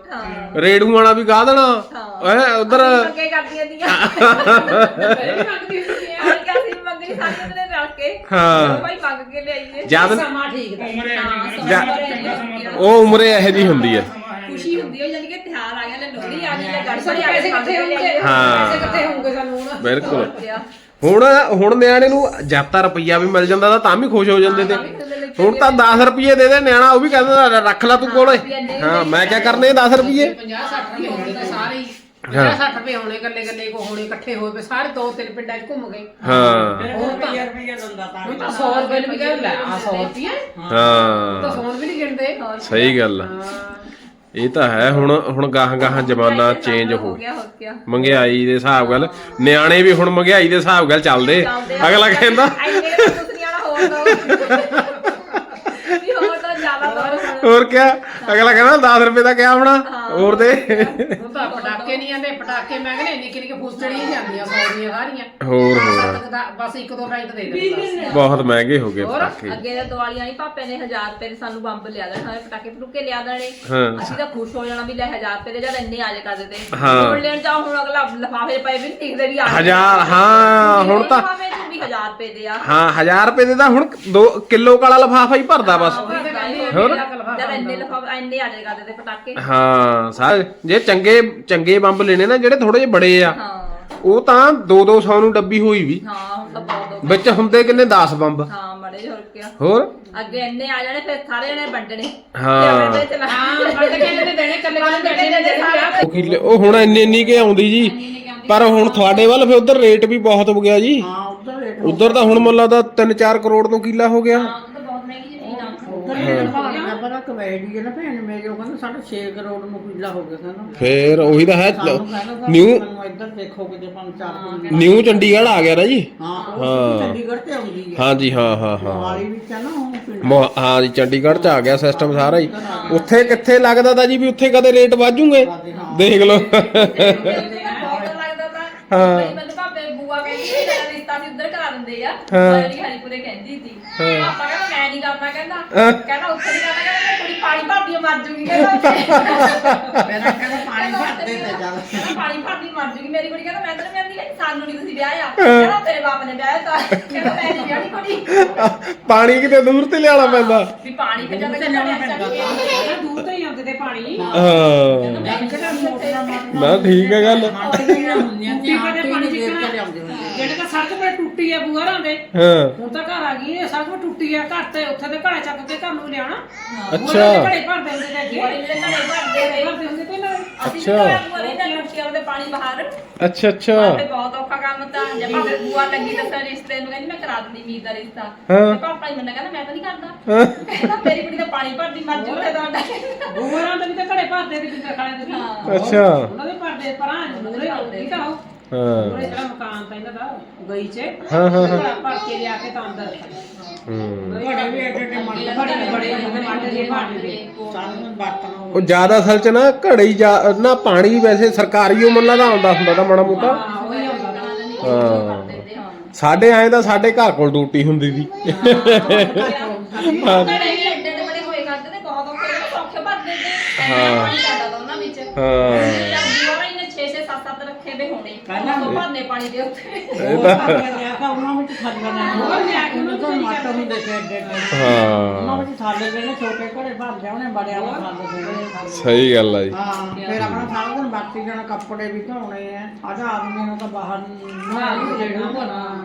ਰੇੜੂ ਵਾਲਾ ਵੀ ਗਾ ਦੇਣਾ। ਐ ਉਧਰ ਅੱਗੇ ਕਰਦੀਆਂ ਦੀਆਂ ਹੋਰ ਕਿਆ ਸੀ ਮੰਗਣੀ ਸਾਰੀਆਂ ਨੇ ਰਲ ਕੇ। ਹਾਂ। ਭਾਈ ਮੰਗ ਕੇ ਲਿਆਈਏ। ਜਦ ਸਮਾਂ ਠੀਕ ਦਾ। ਉਮਰੇ ਇਹੋ ਜੀ ਹੁੰਦੀ ਹੈ ਖੁਸ਼ੀ ਹੁੰਦੀ ਹੈ ਯਾਨੀ ਕਿ ਤਿਹਾਰ ਆ ਗਿਆ ਲੈ ਲੋਹੜੀ ਆ ਗਈ ਲੈ ਸਾਡੇ ਗੜਬੜੀ ਆ ਪੈਸੇ ਗਈ ਕਿੱਥੇ ਹੋਣਗੇ। ਹਾਂ। ਪੈਸੇ ਕਿੱਥੇ ਹੋਣਗੇ ਸਾਨੂੰ ਹੁਣ। ਬਿਲਕੁਲ। ਕਿਆ? ਹੁਣ ਹੁਣ ਨਿਆਣੇ ਨੂੰ ਜਾਤਾ ਰੁਪਈਆ ਵੀ ਮਿਲ ਜਾਂਦਾ ਤਾਂ ਤਾਂ ਵੀ ਖੁਸ਼ ਹੋ ਜਾਂਦੇ ਤੇ ਹੁਣ ਤਾਂ 10 ਰੁਪਏ ਦੇ ਦੇ ਨਿਆਣਾ ਉਹ ਵੀ ਕਹਿੰਦਾ ਰੱਖ ਲੈ ਤੂੰ ਕੋਲੇ। ਹਾਂ ਮੈਂ ਕੀ ਕਰਨੇ 10 ਰੁਪਏ 50 60 ਰੁਪਏ ਹੋਣੇ ਤਾਂ ਸਾਰੇ ਹੀ। ਹਾਂ। 50 60 ਰੁਪਏ ਹੋਣੇ ਕੱਲੇ ਕੱਲੇ ਕੋ ਹੋਣੇ ਇਕੱਠੇ ਹੋਏ ਪਏ ਸਾਰੇ ਦੋ ਤਿੰਨ ਪਿੰਡਾਂ 'ਚ ਘੁੰਮ ਗਏ। ਹਾਂ। ਤਾਂ ਰੁਪਈਆ ਦਿੰਦਾ ਤਾਂ ਹੁਣ ਤਾਂ 100 ਰੁਪਏ ਵੀ ਕਹਿੰਦੇ ਲੈ ਆ 100 ਰੁਪਏ ਤਾਂ ਹਾਂ। ਫੋਨ ਵੀ ਨਹੀਂ ਗਿਣਦੇ। ਸਹੀ ਗੱਲ ਆ। ਇਹ ਤਾਂ ਹੈ ਹੁਣ ਹੁਣ ਗਾਹਾਂ ਗਾਹਾਂ ਜ਼ਮਾਨਾ ਚੇਂਜ ਹੋ ਗਿਆ ਹੋਰ ਮਹਿੰਗਾਈ ਦੇ ਹਿਸਾਬ ਗੱਲ ਨਿਆਣੇ ਵੀ ਹੁਣ ਮਹਿੰਗਾਈ ਦੇ ਹਿਸਾਬ ਗੱਲ ਚੱਲਦੇ। ਅਗਲਾ ਕਹਿੰਦਾ ਐਨੇ ਤਾਂ ਕੁਛ ਨਹੀਂ ਆਣਾ ਹੋਰ ਦੋ। ਵੀ ਹੋਰ ਤਾਂ ਜ਼ਿਆਦਾ ਦੋ। ਹੁਣ। ਹੋਰ ਕਿਆ? ਅਗਲਾ ਕਹਿੰਦਾ 10 ਰੁਪਏ ਦਾ ਕਿਆ ਹੋਣਾ? ਹੋਰ ਦੇ। ਹੁਣ ਤਾਂ ਪਟਾਕੇ ਨਹੀਂ ਆਂਦੇ ਪਟਾਕੇ ਮੈਂ ਕਹਿੰਦੇ ਨਿੱਕੀ ਨਿੱਕੀ ਫੁੱਸੜੀਆਂ ਜਾਂਦੀਆਂ 100 ਦੀਆਂ ਸਾਰੀਆਂ। ਹੋਰ ਹੋਰ। ਦਾ- ਬਸ ਇੱਕ ਦੋ ਪੈਕਟ ਦੇ ਦੇ ਬਸ। ਬਹੁਤ ਮਹਿੰਗੇ ਹੋ ਗਏ? ਪਟਾਕੇ। ਅੱਗੇ ਦੇ ਦੀਵਾਲੀਆਂ ਨਹੀਂ ਪਾਪੇ ਨੇ 1000 ਰੁਪਏ ਦੇ ਸਾਨੂੰ ਬੰਬ ਲਿਆ ਦੇਣਾ ਨਾਲੇ ਪਟਾਕੇ ਪਟੂਕੇ ਲਿਆ ਦੇਣੇ। ਹਾਂ। ਅਸੀਂ ਤਾਂ ਖੁਸ਼ ਹੋ ਜਾਣਾ ਵੀ ਲੈ 1000 ਰੁਪਏ ਦੇ ਜਦ ਇੰਨੇ ਆ ਜੇ ਕਰਦੇ ਤੇ। ਹਾਂ। ਹੁਣ ਲੈਣ ਜਾਓ ਹੁਣ ਅਗਲਾ ਲਫਾਫੇ ਪਏ ਵੀ ਦਿਖਦੇ ਵੀ ਆ ਗਏ। ਹਜ਼ਾਰ ਹਾਂ ਹੁਣ ਤਾਂ ਲਿਫਾਫੇ ਚ ਵੀ 1000 ਰੁਪਏ ਦੇ ਆ। ਹਾਂ 1000 ਰੁਪਏ ਦੇ ਤਾਂ ਹੁਣ 2 ਕਿਲੋ ਕਾਲਾ ਲਫਾਫਾ ਹੀ ਭਰਦਾ ਬਸ। ਹੋਰ? ਜਦ ਇੰਨੇ ਲਫਾਫੇ ਇੰਨੇ ਆ ਜੇ ਕਰਦੇ ਤੇ ਪਟਾਕੇ। ਹਾਂ ਸਾਰੇ ਜੇ ਚੰਗੇ ਚੰਗੇ ਬੰਬ ਲੈਣੇ ਨਾ ਜਿਹੜੇ ਥੋੜੇ ਜਿਹੇ ਬੜੇ ਆ ਹਾਂ। ਉਹ ਤਾਂ 2-200 ਨੂੰ ਡੱਬੀ ਹੋਈ ਵੀ। ਹਾਂ ਹੁਣ ਤਾਂ ਬਹੁਤ ਹੋ ਵਿੱਚ ਹੁੰਦੇ ਕਿੰਨੇ? 10 ਬੰਬ। ਹਾਂ ਮੜੇ ਹੋਰ ਕਿਆ। ਹੋਰ? ਅੱਗੇ ਇੰਨੇ ਆ ਜਾਣੇ ਫਿਰ ਸਾਰੇ ਜਣੇ ਵੰਡਣੇ। ਹਾਂ। ਤੇ ਆਪਣੇ ਤੇ ਚਲਾ ਹਾਂ ਵੱਡ ਕੇ ਇਹਨੇ ਦੇਣੇ ਕੱਲੇ ਕੱਲੇ ਕੱਲੇ ਪੈਸੇ ਦੇ ਸਾਰੇ। ਉਹ ਕਿੱਲੇ ਉਹ ਹੁਣ ਇੰਨੀ ਇੰਨੀ ਕੇ ਆਉਂਦੀ ਜੀ। ਪਰ ਹੁਣ ਤੁਹਾਡੇ ਵੱਲ ਫਿਰ ਉਧਰ ਰੇਟ ਵੀ ਬਹੁਤ ਹੋ ਗਿਆ ਜੀ। ਹਾਂ ਉਧਰ ਰੇਟ ਉਧਰ ਤਾਂ ਹੁਣ ਮੁੱਲ ਦਾ 3-4 ਕਰੋੜ ਤੋਂ ਕਿੱਲਾ ਹੋ ਗਿਆ। ਹਾਂ ਉਹ ਤਾਂ ਬਹੁਤ ਮਹਿੰਗੀ ਜ਼ਮੀਨ ਆ। ਉਧਰ ਰੇਟ ਭਾਣਾ ਪਤਾ ਵੈਡੀ ਹੈ ਨਾ ਭੈਣ ਮੇਰੇ ਉਹ ਕਹਿੰਦਾ ਸਾਡਾ 6 ਕਰੋੜ ਨੂੰ ਕਿੱਲਾ ਹੋ ਗਿਆ ਸਾਨੂੰ ਫੇਰ ਉਹੀ ਤਾਂ ਹੈ ਸਾਨੂੰ ਕਹਿੰਦਾ ਤਾਂ ਨਿਊ ਸਾਨੂੰ ਇੱਧਰ ਦੇਖੋ ਕਿਤੇ ਪੰਜ ਚਾਰ ਕੁ ਨਿਊ ਚੰਡੀਗੜ੍ਹ ਆ ਗਿਆ ਨਾ ਜੀ? ਹਾਂ ਉਹ ਹਾਂ। ਚੰਡੀਗੜ੍ਹ ਤੇ ਆਉਂਦੀ ਹੈ। ਹਾਂਜੀ ਹਾਂ ਹਾਂ ਹਾਂ। ਮੋਹਾਲੀ ਵਿੱਚ ਆ ਨਾ ਉਹ ਪਿੰਡ। ਮੋ- ਹਾਂ ਜੀ ਚੰਡੀਗੜ੍ਹ ਚ ਆ ਗਿਆ ਸਿਸਟਮ ਸਾਰਾ ਹੀ। ਉੱਥੇ ਕਿੱਥੇ ਲੱਗਦਾ ਤਾਂ ਜੀ ਵੀ ਉੱਥੇ ਕਦੇ ਰੇਟ ਵਾਜੂਗੇ ਦੇਖ ਲਓ। ਬਹੁਤ ਲੱਗਦਾ ਤਾਂ ਹਾਂ। ਬਈ ਮੈਨੂੰ ਭਾਪੇ ਬੂਆ ਕਹਿੰਦੀ ਸੀ ਮੇਰਾ ਰਿਸ਼ਤਾ ਸੀ ਉੱਧਰ ਕਰਾ ਦਿੰਦੇ ਆ। ਹਾਂ। ਜਿਹੜੀ ਹਰੀਪੁਰੇ ਕਹਿੰਦੀ ਸੀ। ਹਾਂ। ਪਾਪਾ ਕਹਿੰਦਾ ਮੈਂ ਨਹੀਂ ਕਰਨਾ। ਕਹਿੰਦਾ ਹਾਂ। ਕਹਿੰਦਾ ਉੱਥੇ ਨਹੀਂ ਕਰਨਾ। ਕਹਿੰਦਾ ਕੁੜੀ ਪਾਣੀ ਭਰਦੀ ਮਰ ਜੂਗੀ। ਕਹਿੰਦਾ ਉੱਥੇ। ਕਹਿੰਦਾ ਪਾਣੀ ਕਹਿੰਦਾ ਭਰਦੇ ਤੇ ਚੱਲ। ਕਹਿੰਦਾ ਪਾਣੀ ਭਰਦੀ ਮਰ ਜੂਗੀ। ਮੇਰੀ ਕੁੜੀ ਕਹਿੰਦਾ ਮੈਂ ਤਾਂ ਕਹਿੰਦੀ ਕਿ ਸਾਨੂੰ ਨਹੀਂ ਤੁਸੀਂ ਵਿਆਹਿਆ। ਕਹਿੰਦਾ ਤੇਰੇ ਬਾਪ ਨੇ ਵਿਆਹਿਆ ਤਾਂ। ਕਹਿੰਦਾ ਮੈਂ ਨਹੀਂ ਵਿਆਹੀ ਕੁੜੀ। ਪਾਣੀ ਕਿਤੇ ਦੂਰ ਤੇ ਲਿਆਉਣਾ ਪੈਂਦਾ। ਵੀ ਪਾਣੀ ਤੇ ਜਦ ਚੱਲ ਦੂਰ ਤੋਂ ਹੀ ਆਉਂਦੇ ਤੇ ਪਾਣੀ। ਹਾਂ। ਨਾ ਠੀਕ ਹੈ ਗੱਲ। ਟੁੱਟੀ ਪਏ ਤੇ ਪਾਣੀ ਜਿੱਕਣਾ ਜਿਹੜੇ ਤਾਂ ਸੜਕ 'ਤੇ ਟੁੱਟੀ ਹੈ ਬੂਹਰਾਂ ਦੇ। ਹਾਂ। ਹੁਣ ਤਾਂ ਘਰ ਆ ਗਈ ਹੈ ਸੜਕ 'ਤੇ ਟੁੱਟੀ ਹੈ ਘਰ ਤੇ ਉੱਥੇ ਦੇ ਘੜੇ ਚੱਕ ਕੇ ਘਰ ਨੂੰ ਲਿਆਉਣਾ। ਅੱਛਾ। ਘੜੇ ਭਰ ਦਿੰਦੇ ਤੇ ਅੱਗੇ। ਬੜੀ ਮੇਰੇ ਘਰੇ ਭਰਦੇ ਰਹੇ ਭਰਦੇ ਹੁੰਦੇ ਤੇ ਨਾ ਅਸੀਂ ਅੱਛਾ। ਤਾਂ ਬੂਆ ਨਹੀਂ ਟੁੱਟਿਆ ਉਹਦੇ ਪਾਣੀ ਬਾਹਰ। ਅੱਛਾ ਅੱਛਾ। ਆਪੇ ਬਹੁਤ ਔਖਾ ਕੰਮ ਤਾਂ। ਜਦ ਭਾਵੇਂ ਬੂਆ ਲੱਗੀ ਦੱਸਣ ਰਿਸ਼ਤੇ ਨੂੰ ਕਹਿੰਦੀ ਮੈਂ ਕਰਾ ਦਿੰਦੀ ਮੀਤ ਦਾ ਰਿਸ਼ਤਾ। ਹਾਂ। ਤੇ ਪਾਪਾ ਹੀ ਮੈਨੂੰ ਕਹਿੰਦਾ ਮੈਂ ਤਾਂ ਨਹੀਂ ਕਰਦਾ। ਹਾਂ। ਕਹਿੰਦਾ ਮੇਰੀ ਕੁੜੀ ਤਾਂ ਪਾਣੀ ਭਰਦੀ ਮਰ ਜੂ ਤੇ ਤੁਹਾਡਾ। ਬੂਹਰਾਂ ਦੇ ਵੀ ਤਾਂ ਘੜੇ ਭਰਦੇ ਤੇ ਕਿੰਨੇ ਖਾਣੇ ਦੇ ਵੀ। ਅੱਛਾ। ਉਹਨਾਂ ਦੇ ਭਰਦੇ ਪਰਾਂ ਮੂਰੇ ਹੁੰਦੀ ਤਾਂ ਉਹ। ਹਾਂ ਮੂਰੇ ਜਿਹੜਾ ਮਕਾਨ ਤਾਂ ਇਹਨਾਂ ਦਾ ਗਈ 'ਚ ਹਾਂ, ਹਾਂ, ਹਾਂ। ਘੜਾ ਭਰ ਕੇ ਲਿਆ ਕੇ ਤਾਂ ਅੰਦਰ ਰੱਖਣਾ ਹੂੰ ਬੜੇ ਵੀ ਐਡੇ ਐਡੇ ਮੰਡ ਬੜੇ ਬੜੇ ਮੰਡੇ ਦੇ ਭਾਂਡੇ ਦੇ ਸਾਨੂੰ ਬਰਤਨ ਉਹ ਜ਼ਿਆਦਾ ਅਸਲ ਚ ਨਾ ਘੜੇ ਜਾ ਨਾ ਪਾਣੀ ਵੈਸੇ ਸਰਕਾਰੀ ਉਹ ਮੁੱਲਾ ਦਾ ਆਉਂਦਾ ਹੁੰਦਾ ਤਾਂ ਮਾੜਾ ਮੋਟਾ ਹਾਂ ਉਹੀ ਆਉਂਦਾ ਤਾ। ਹਾਂ ਸਾਡੇ ਆਏ ਤਾਂ ਸਾਡੇ ਘਰ ਕੋਲ ਡਿਊਟੀ ਹੁੰਦੀ ਸੀ ਵਿੱਚ ਹਾਂ ਬੂਆ ਇਹਨੇ 6 6 7 7 ਰੱਖੇ ਵੇ ਹੋਣੇ ਉਹ ਭਰਨੇ ਪਾਣੀ ਦੇ ਉੱਤੇ। ਇਹ ਤਾਂ ਲਿਆ ਤਾਂ ਉਹਨਾਂ ਵਿੱਚ ਥੱਲੇ ਨੇ ਹੋਰ ਲਿਆ ਕੇ ਉਹਨਾਂ ਤੋਂ ਮੱਟ ਹੁੰਦੇ ਸੀ ਐਡੇ ਐਡੇ ਉਹਨਾਂ ਹਾਂ। ਵਿੱਚ ਥੱਲੇ ਦੇ ਨੇ ਛੋਟੇ ਘੜੇ ਭਰ ਜਾਣੇ ਬੜਿਆਂ ਨੂੰ ਥੱਲੇ ਦੇ ਨੇ ਸਹੀ ਗੱਲ ਆ ਜੀ। ਹਾਂ ਫਿਰ ਆਪਣਾ ਸਾਰਾ ਦਿਨ ਬਾਕੀ ਜਣਾ ਕੱਪੜੇ ਵੀ ਧੋਣੇ ਆ। ਆਜਾ ਆਦਮੀਆਂ ਨੂੰ ਤਾਂ ਬਾਹਰ ਨਾ ਲੈਣਾ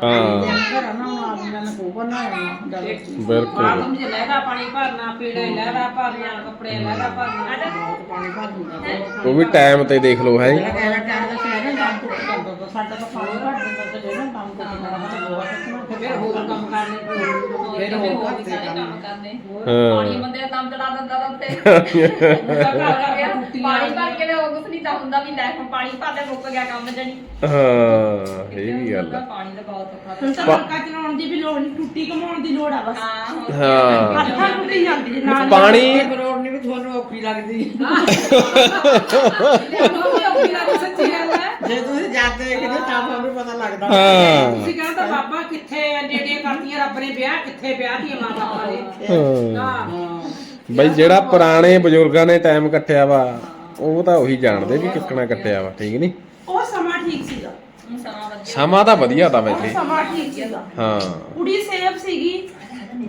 ਹਾਂ। ਘਰ ਨਾ ਹੁਣ ਆਦਮੀਆਂ ਨੇ ਕੋਪਰ ਨਾ ਆਉਣਾ ਬਿਲਕੁਲ। ਬਾਥਰੂਮ 'ਚ ਲਹਿਰਾ ਪਾਣੀ ਭਰਨਾ ਪੀੜੇ ਲਹਿਰਾ ਭਰਨਾ ਕੱਪੜੇ ਲਹਿਰਾ ਭਰਨਾ। ਬਹੁਤ ਪਾਣੀ ਭਰ ਦਿੰਦਾ। ਉਹ ਵੀ ਟਾਈਮ ਤੇ ਦੇਖ ਲਓ ਹੈ ਕਹਿੰਦਾ ਕਹਿੰਦਾ ਸ਼ਹਿਰ ਦਾ ਕੰਮ ਕੁੱਟ ਕਰਦਾ ਤਾ, ਸਾਡਾ ਤਾਂ ਪਾਣੀ ਭਰ ਦਿੰਦਾ ਤੇ ਜਿਹੜਾ ਕੰਮ ਕੁੱਟ ਕਰਦਾ ਤਾਂ ਗੋਹਾ ਕੱਟਣਾ ਫਿਰ ਫਿਰ ਹੋਰ ਕੰਮ ਕਰਨੇ ਹੋਰ ਕੰਮ ਕਰਨੇ ਹਾਂ। ਪਾਣੀ ਬੰਦੇ ਦਾ ਦਮ ਚੜਾ ਦਿੰਦਾ ਤਾਂ ਉੱਤੇ ਉਹਦਾ ਘਰ ਘਰ ਦੀਆਂ ਟੁੱਟੀਆਂ ਪਾਣੀ ਭਰ ਕੇ ਉਹ ਕੁਛ ਨਹੀਂ ਤਾਂ ਹੁੰਦਾ ਵੀ ਲੈ ਹੁਣ ਪਾਣੀ ਭਰ ਦੇ ਮੁੱਕ ਗਿਆ ਕੰਮ ਜਣੀ। ਹਾਂ ਇਹ ਵੀ ਗੱਲ ਆ। ਪਾਣੀ ਦਾ ਬਹੁਤ ਔਖਾ ਹੁਣ ਤਾਂ ਨਲਕਾ ਚਲਾਉਣ ਦੀ ਵੀ ਲੋੜ ਨਹੀਂ ਟੁੱਟੀ ਕਮਾਉਣ ਦੀ ਲੋੜ ਆ ਬਸ। ਹਾਂ ਹੁਣ ਹਾਂ। ਹੱਥਾਂ ਟੁੱਟੀ ਜਾਂਦੀ ਹੈ ਨਾਲ ਪਾਣੀ ਕਰੋੜ ਨਹੀਂ ਵੀ ਤੁਹਾਨੂੰ ਔਖੀ ਲੱਗਦੀ। ਉਹਨੂੰ ਵੀ ਔਖੀ ਲੱਗਦੀ ਸੱਚੀ ਗੱਲ। ਹੈ ਜੇ ਤੁਸੀਂ ਜਾਂਦੇ ਦੇਖਦੇ ਤਾਂ ਤੁਹਾਨੂੰ ਪਤਾ ਲੱਗਦਾ। ਹਾਂ। ਤੁਸੀਂ ਕਹਿੰਦਾ ਬਾਬਾ ਕਿੱਥੇ ਨੇੜੇ ਕਰਤੀਆਂ ਰੱਬ ਨੇ ਵਿਆਹ ਕਿੱਥੇ ਵਿਆਹ ਦੀ ਮਾਂ ਬਾਪਾ ਨੇ ਹਾਂ। ਹਾਂ। ਬਈ ਜਿਹੜਾ ਪੁਰਾਣੇ ਬਜ਼ੁਰਗਾਂ ਨੇ ਟਾਈਮ ਕੱਟਿਆ ਵਾ ਉਹ ਤਾਂ ਉਹੀ ਜਾਣਦੇ ਵੀ ਕਿੱਕਣਾ ਕੱਟਿਆ ਵਾ ਠੀਕ ਨਹੀਂ ਉਹ ਸਮਾਂ ਠੀਕ ਸੀਗਾ। ਸਮਾਂ ਵਧੀਆ। ਸਮਾਂ ਤਾਂ ਵਧੀਆ ਤਾਂ ਵੈਸੇ। ਸਮਾਂ ਠੀਕ ਸੀਗਾ। ਹਾਂ। ਕੁੜੀ ਸੇਫ ਸੀਗੀ।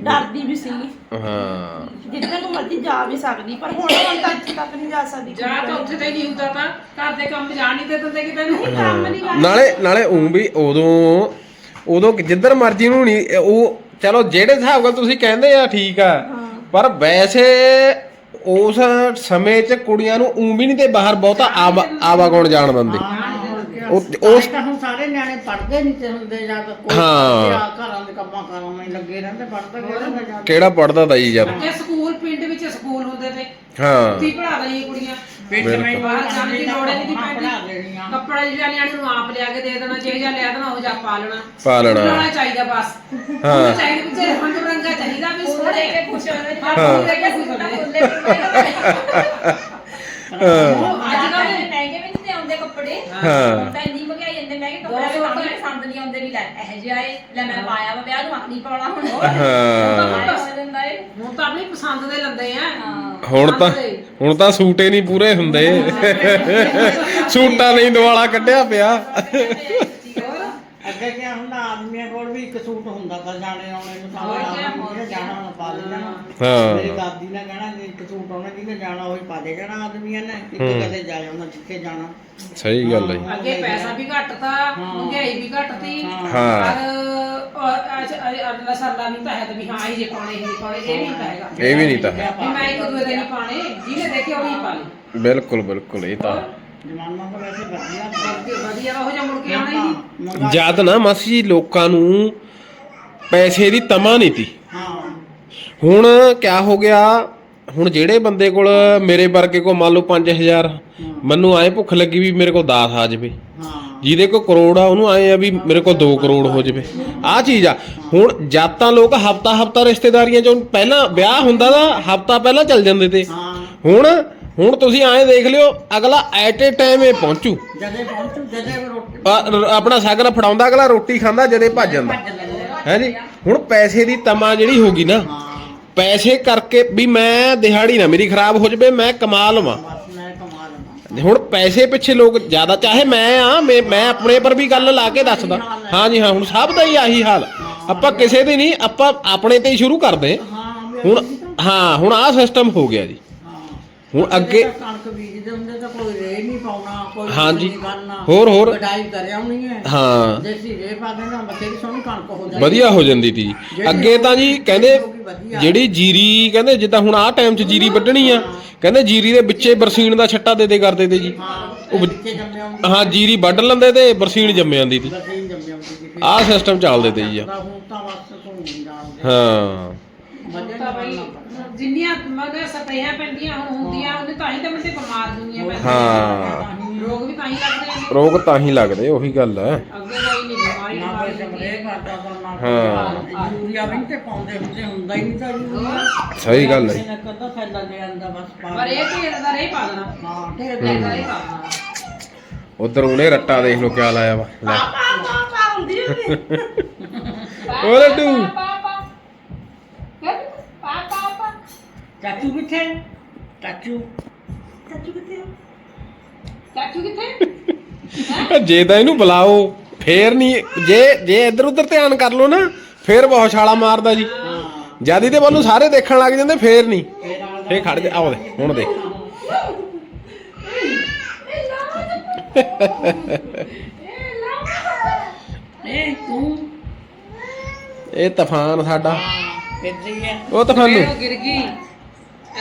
ਡਰਦੀ ਵੀ ਸੀਗੀ ਹਾਂ। ਜਿੱਥੇ ਨੂੰ ਮਰਜ਼ੀ ਜਾ ਵੀ ਸਕਦੀ ਪਰ ਹੁਣ ਹੁਣ ਤਾਂ ਇੱਥੇ ਤੱਕ ਨਹੀਂ ਜਾ ਸਕਦੀ। ਜਾਂ ਤਾਂ ਉੱਥੇ ਤੇ ਨਹੀਂ ਹੁੰਦਾ ਤਾਂ ਘਰ ਦੇ ਕੰਮ ਜਾਣ ਨਹੀਂ ਦੇ ਦਿੰਦੇ ਕਿਤੇ ਨੂੰ। ਕੰਮ ਨਹੀਂ ਕਰਦੀ ਨਾਲੇ ਨਾਲੇ ਉਂ ਵੀ ਉਦੋਂ ਉਦੋਂ ਜਿੱਧਰ ਮਰਜ਼ੀ ਨੂੰ ਨਹੀਂ ਉਹ ਚਲੋ ਜਿਹੜੇ ਹਿਸਾਬ ਨਾਲ ਤੁਸੀਂ ਕਹਿੰਦੇ ਆ ਠੀਕ ਆ। ਪਰ ਵੈਸੇ ਉਸ ਸਮੇਂ 'ਚ ਕੁੜੀਆਂ ਨੂੰ ਉਂ ਵੀ ਨਹੀਂ ਤੇ ਬਾਹਰ ਬਹੁਤਾ ਆਵਾ- ਆਵਾਗੁਣ ਜਾਣ ਦਿੰਦੇ। ਉਸ- ਉਸ ਤਾਂ ਹੁਣ ਸਾਰੇ ਨਿਆਣੇ ਪੜ੍ਹਦੇ ਨਹੀਂ ਤੇ ਹੁੰਦੇ ਜਾਂ ਤਾਂ ਕੋਈ ਹਾਂ। ਜਾਂ ਘਰਾਂ ਦੇ ਕੰਮਾਂ ਕਾਰਾਂ ਵਿੱਚ ਲੱਗੇ ਰਹਿੰਦੇ ਪੜ੍ਹਦੇ ਕਿਹੜਾ ਜਾਂ ਕਿਹੜਾ ਪੜਦਾ ਤਾ ਜੀ ਯਾਰ ਜੇ ਸਕੂਲ ਪਿੰਡ ਵਿੱਚ ਸਕੂਲ ਹੁੰਦੇ ਤੇ ਹਾਂ ਤੀ ਪੜਾ ਦੇਣੀ ਕੁੜੀਆਂ ਪਿੰਡ ਬਾਹਰ ਜਾਣ ਦੀ ਲੋੜ ਹੀ ਨਹੀਂ ਪੜ੍ਹਾ ਪੈਂਦੀ ਦੇਣੀਆਂ ਕੱਪੜਾ ਜਿਹੜਾ ਨਿਆਣੇ ਨੂੰ ਆਪ ਲਿਆ ਕੇ ਦੇ ਦੇਣਾ ਜੇ ਜਾਂ ਲਿਆ ਦੇਣਾ ਉਹ ਜਾ ਪਾ ਲੈਣਾ ਪਾ ਲੈਣਾ। ਲਾਉਣਾ ਚਾਹੀਦਾ ਬਸ ਹਾਂ। ਹਾਂ ਚਾਹੀਦਾ ਵੀ ਜੇ ਰੰਗ ਬਰੰਗਾ ਚਾਹੀਦਾ ਵੀ ਉਹ ਸੋਹਣੇ ਦੇਖ ਕੇ ਖੁਸ਼ ਹੋ ਰਹੇ ਹਾਂ। ਹਾਂ ਦੇਖ ਕੇ ਖੁਸ਼ ਹੋ ਰਹੇ ਅੱਜ ਕੱਲ੍ਹ ਆਉਂਦੇ ਕੱਪੜੇ ਹਾਂ। ਹੁਣ ਤਾਂ ਇੰਨੀ ਮਹਿੰਗਾਈ ਇੰਨੇ ਮਹਿੰਗੇ ਕੱਪੜੇ ਵੀ ਸਾਨੂੰ ਵੀ ਪਸੰਦ ਨਹੀਂ ਆਉਂਦੇ ਵੀ ਲੈ ਇਹ ਜਿਹੇ ਆਏ ਲੈ ਮੈਂ ਪਾਇਆ ਵਾ ਵਿਆਹ ਨੂੰ ਆਖਣੀ ਪਾਉਣਾ ਹੁਣ। ਹਾਂ। ਹੋ ਜਾਂਦਾ ਏ। ਹੁਣ ਤਾਂ ਆਪਣੀ ਪਸੰਦ ਦੇ ਲੰਦੇ ਆ। ਹਾਂ। ਹੁਣ ਤਾਂ ਹੁਣ ਤਾਂ ਸੂਟੇ ਨਹੀਂ ਪੂਰੇ ਹੁੰਦੇ। ਸੂਟਾਂ ਨਹੀਂ ਦਵਾਲਾ ਕੱਢਿਆ ਪਿਆ। ਅੱਗੇ ਕੀ ਹੁੰਦਾ ਆਦਮੀਆਂ ਕੋਲ ਵੀ ਇੱਕ ਸੂਟ ਹੁੰਦਾ ਤਾਂ ਜਾਣੇ ਆਉਣੇ ਨੂੰ ਸਾਰਾ ਜਾਣਾ ਪਾ ਦੇ ਜਾਣਾ ਹਾਂ। ਮੇਰੀ ਦਾਦੀ ਨੇ ਕਹਿਣਾ ਕਿ ਇੱਕ ਸੂਟ ਉਹਨੇ ਜਿਹਨੇ ਜਾਣਾ ਉਹੀ ਪਾ ਦੇ ਜਾਣਾ ਆਦਮੀਆਂ ਨੇ ਹੂੰ। ਕਦੇ ਜਾ ਆਉਣਾ ਜਿੱਥੇ ਜਾਣਾ। ਸਹੀ ਗੱਲ ਹੈ। ਜੀ। ਅੱਗੇ ਪੈਸਾ ਵੀ ਘੱਟ ਤਾ ਮਹਿੰਗਾਈ ਵੀ ਘੱਟ ਤੀ। ਹਾਂ। ਪਰ ਅਗਲਾ ਸਰਦਾ ਨਹੀਂ ਤਾਂ ਹੈ ਤੇ ਵੀ ਹਾਂ ਇਹ ਜੇ ਪਾਉਣੇ ਇਹ ਜੇ ਪਾਉਣੇ ਇਹ ਨਹੀਂ ਤਾਂ ਹੈਗਾ। ਇਹ ਵੀ ਨਹੀਂ ਤਾਂ ਹੈ। ਵੀ ਮੈਂ ਇੱਕ ਦੂਏ ਦੇ ਨਹੀਂ ਪਾਣੇ ਜਿਹਨੇ ਦੇਖੇ ਉਹ ਨਹੀਂ ਪਾ ਬਿਲਕੁਲ ਬਿਲਕੁਲ ਇਹ ਤਾਂ ਜਮਾਨਾ ਤਾਂ ਵੈਸੇ ਵਧੀਆ ਵਧੀਆ ਵਧੀਆ ਉਹ ਜਿਹਾ ਮੁੜ ਕੇ ਆਉਣਾ ਹੀ ਨਹੀਂ। ਮੰਗਾ ਜਦ ਨਾ ਮਾਸੀ ਜੀ ਲੋਕਾਂ ਨੂੰ ਪੈਸੇ ਦੀ ਤਮਾ ਨਹੀਂ ਤੀ। ਹਾਂ। ਹੁਣ ਕਿਆ ਹੋ ਗਿਆ ਹੁਣ ਜਿਹੜੇ ਬੰਦੇ ਕੋਲ ਮੇਰੇ ਵਰਗੇ ਕੋ ਮੰਨ ਲਓ 5000 ਮੈਨੂੰ ਆਏ ਭੁੱਖ ਲੱਗੀ ਵੀ ਮੇਰੇ ਕੋਲ 10 ਆ ਜਾਵੇ। ਹਾਂ। ਜਿਹਦੇ ਕੋ ਕਰੋੜ ਆ ਉਹਨੂੰ ਆਏ ਆ ਵੀ ਮੇਰੇ ਕੋਲ 2 ਕਰੋੜ ਹੋ ਜਾਵੇ। ਆਹ ਚੀਜ਼ ਆ। ਹੁਣ ਜਦ ਤਾਂ ਲੋਕ ਹਫਤਾ ਹਫਤਾ ਰਿਸ਼ਤੇਦਾਰੀਆਂ ਚੋਂ ਪਹਿਲਾਂ ਵਿਆਹ ਹੁੰਦਾ ਦਾ ਹਫਤਾ ਪਹਿਲਾਂ ਚੱਲ ਜਾਂਦੇ ਤੇ। ਹਾਂ। ਹੁਣ ਹੁਣ ਤੁਸੀਂ ਐਂ ਦੇਖ ਲਿਓ ਅਗਲਾ ਐਟ ਏ ਟਾਈਮ ਇਹ ਪਹੁੰਚੂ। ਜਦੇ ਪਹੁੰਚੂ ਜਦੇ ਰੋਟੀ ਆ- ਰ- ਆਪਣਾ ਸ਼ਗਨ ਫੜਾਉਂਦਾ ਅਗਲਾ ਰੋਟੀ ਖਾਂਦਾ ਜਦੇ ਭੱਜ ਜਾਂਦਾ। ਭੱਜ ਲੈਂਦੇ। ਹੈ। ਜੀ? ਹੁਣ ਪੈਸੇ ਦੀ ਤਮਾ ਜਿਹੜੀ ਹੋ ਗਈ ਨਾ ਹਾਂ। ਪੈਸੇ ਕਰਕੇ ਵੀ ਮੈਂ ਦਿਹਾੜੀ ਨਾ ਮੇਰੀ ਖਰਾਬ ਹੋ ਜਾਵੇ ਮੈਂ ਕਮਾ ਲਵਾਂ। ਬਸ ਮੈਂ ਕਮਾ ਲਵਾਂ। ਹੁਣ ਪੈਸੇ ਪਿੱਛੇ ਲੋਕ ਜ਼ਿਆਦਾ ਚਾਹੇ ਮੈਂ ਆ ਮੈਂ ਮੈਂ ਆਪਣੇ ਪਰ ਵੀ ਗੱਲ ਲਾ ਕੇ ਦੱਸਦਾ। ਹਾਂ ਜੀ ਹਾਂ ਹੁਣ ਸਭ ਦਾ ਹੀ ਆਹੀ ਹਾਲ। ਆਪਾਂ ਕਿਸੇ ਦੀ ਨਹੀਂ ਆਪਾਂ ਆਪਣੇ ਤੇ ਹੀ ਸ਼ੁਰੂ ਕਰਦੇ। ਹਾਂ ਵੀ ਹੁਣ ਹਾਂ ਹੁਣ ਆਹ ਸਿਸਟਮ ਹੋ ਗਿਆ ਜੀ। ਹਾਂ ਹੁਣ ਅੱਗੇ ਤਾਂ ਕਣਕ ਬੀਜਦੇ ਹੁੰਦੇ ਤਾਂ ਕੋਈ ਰੇ ਨਹੀਂ ਪਾਉਣਾ ਕੋਈ ਹਾਂਜੀ। ਨਹੀਂ ਕਰਨਾ। ਹੋਰ- ਹੋਰ। ਕਢਾਈ ਕਰਿਆ ਹੋਣੀ ਹੈ। ਹਾਂ। ਦੇਸੀ ਰੇ ਪਾ ਦੇਣਾ ਬਥੇਰੀ ਸੋਹਣੀ ਕਣਕ ਹੋ ਜਾਂਦੀ ਵਧੀਆ ਹੋ ਜਾਂਦੀ ਤੀ। ਅੱਗੇ ਤਾਂ ਜੀ ਕਹਿੰਦੇ ਵਧੀਆ। ਜਿਹੜੀ ਜੀਰੀ ਕਹਿੰਦੇ ਜਿੱਦਾਂ ਹੁਣ ਆਹ ਟਾਈਮ 'ਚ ਜੀਰੀ ਵੱਢਣੀ ਆ ਕਹਿੰਦੇ ਜੀਰੀ ਦੇ ਵਿੱਚੇ ਬਰਸੀਨ ਦਾ ਛੱਟਾ ਦੇ ਦੇ ਕਰਦੇ ਤੇ ਜੀ। ਹਾਂ ਉਹ ਉਹ ਬ- ਵਿੱਚੇ ਜੰਮੇ ਹੁੰਦੇ ਹਾਂ ਜੀਰੀ ਵੱਢ ਲੈਂਦੇ ਤੇ ਬਰਸੀਨ ਜੰਮ ਜਾਂਦੀ ਤੀ। ਬਥੇਰੀ ਜੰਮੇ ਹੁੰਦੇ ਸੀ ਆਹ ਸਿਸਟਮ ਚੱਲਦੇ ਤੇ ਜੀ ਆ। ਤਾਂ ਹੁਣ ਤਾਂ ਬਸ ਤੂੰ ਨਹੀਂ ਜਾਣਦੇ ਹਾਂ। ਵਧੀਆ ਤਾਂ ਬਈ ਜਿੰਨੀਆਂ ਮਗਰ ਸਪਰੇਆਂ ਪੈਂਦੀਆਂ ਹੁਣ ਹੁੰਦੀਆਂ ਉਹਨੇ ਤਾਂ ਹੀ ਤਾਂ ਬੰਦੇ ਬਿਮਾਰ ਦੁਨੀਆ ਪੈਂਦੀ ਹਾਂ। ਰੋਗ ਵੀ ਤਾਂ ਹੀ ਲੱਗਦੇ ਨੇ। ਰੋਗ ਤਾਂ ਹੀ ਲੱਗਦੇ ਉਹੀ ਗੱਲ ਹੈ। ਅੱਗੇ ਕੋਈ ਨਹੀਂ ਬਿਮਾਰੀ ਨਾ ਕੋਈ ਬਿਮਾਰੀ ਸਪਰੇ ਕਰਦਾ ਤਾਂ ਨਾ ਹਾਂ। ਕੋਈ ਯੂਰੀਆ ਵੀ ਨੀ ਤੇ ਪਾਉਂਦੇ ਹੁੰਦੇ ਹੁੰਦਾ ਹੀ ਨਹੀਂ ਤਾਂ ਯੂਰੀਆ। ਸਹੀ ਗੱਲ ਹੈ। ਇਹਨਾਂ ਕਦਾ ਫੈਲਾ ਦੇ ਆਂਦਾ ਬਸ ਪਾ ਪਰ ਇਹ ਢੇਰ ਦਾ ਰੇ ਪਾ ਦੇਣਾ ਹਾਂ ਢੇਰ ਢੇਰ ਦੇ ਦਾ ਰੇ ਪਾ ਦੇਣਾ ਉਧਰ ਉਹਨੇ ਰੱਟਾ ਦੇਖ ਲੋ ਕਿਆ ਲਾਇਆ ਵਾ। ਲੈ। ਪਾ ਪਾ ਪਾ ਹੁੰਦੀ। ਹੁੰਦੀ <laughs> ਓ ਲੱਡੂ ਚਾਚੂ ਕਿੱਥੇ? ਚਾਚੂ। ਚਾਚੂ ਕਿੱਥੇ? ਚਾਚੂ ਕਿੱਥੇ? ਜੇ ਤਾਂ ਇਹਨੂੰ ਬੁਲਾਓ ਫੇਰ ਨਹੀਂ ਜੇ ਜੇ ਇੱਧਰ ਉੱਧਰ ਧਿਆਨ ਕਰ ਲੋ ਨਾ ਫੇਰ ਬਹੁਤ ਛਾਲਾ ਮਾਰਦਾ ਜੀ। ਜਿਆਦੀ ਤੇ ਵੱਲੋਂ ਸਾਰੇ ਦੇਖਣ ਲੱਗ ਜਾਂਦੇ ਫੇਰ ਨਹੀਂ ਫੇਰ ਖੜ ਜਾ ਆਓ ਦੇ ਹੁਣ ਦੇ ਇਹ ਤੂੰ? ਇਹ ਤੂਫਾਨ ਸਾਡਾ। ਉਹ ਤੂਫਾਨੂ ਗਿਰ ਗਈ।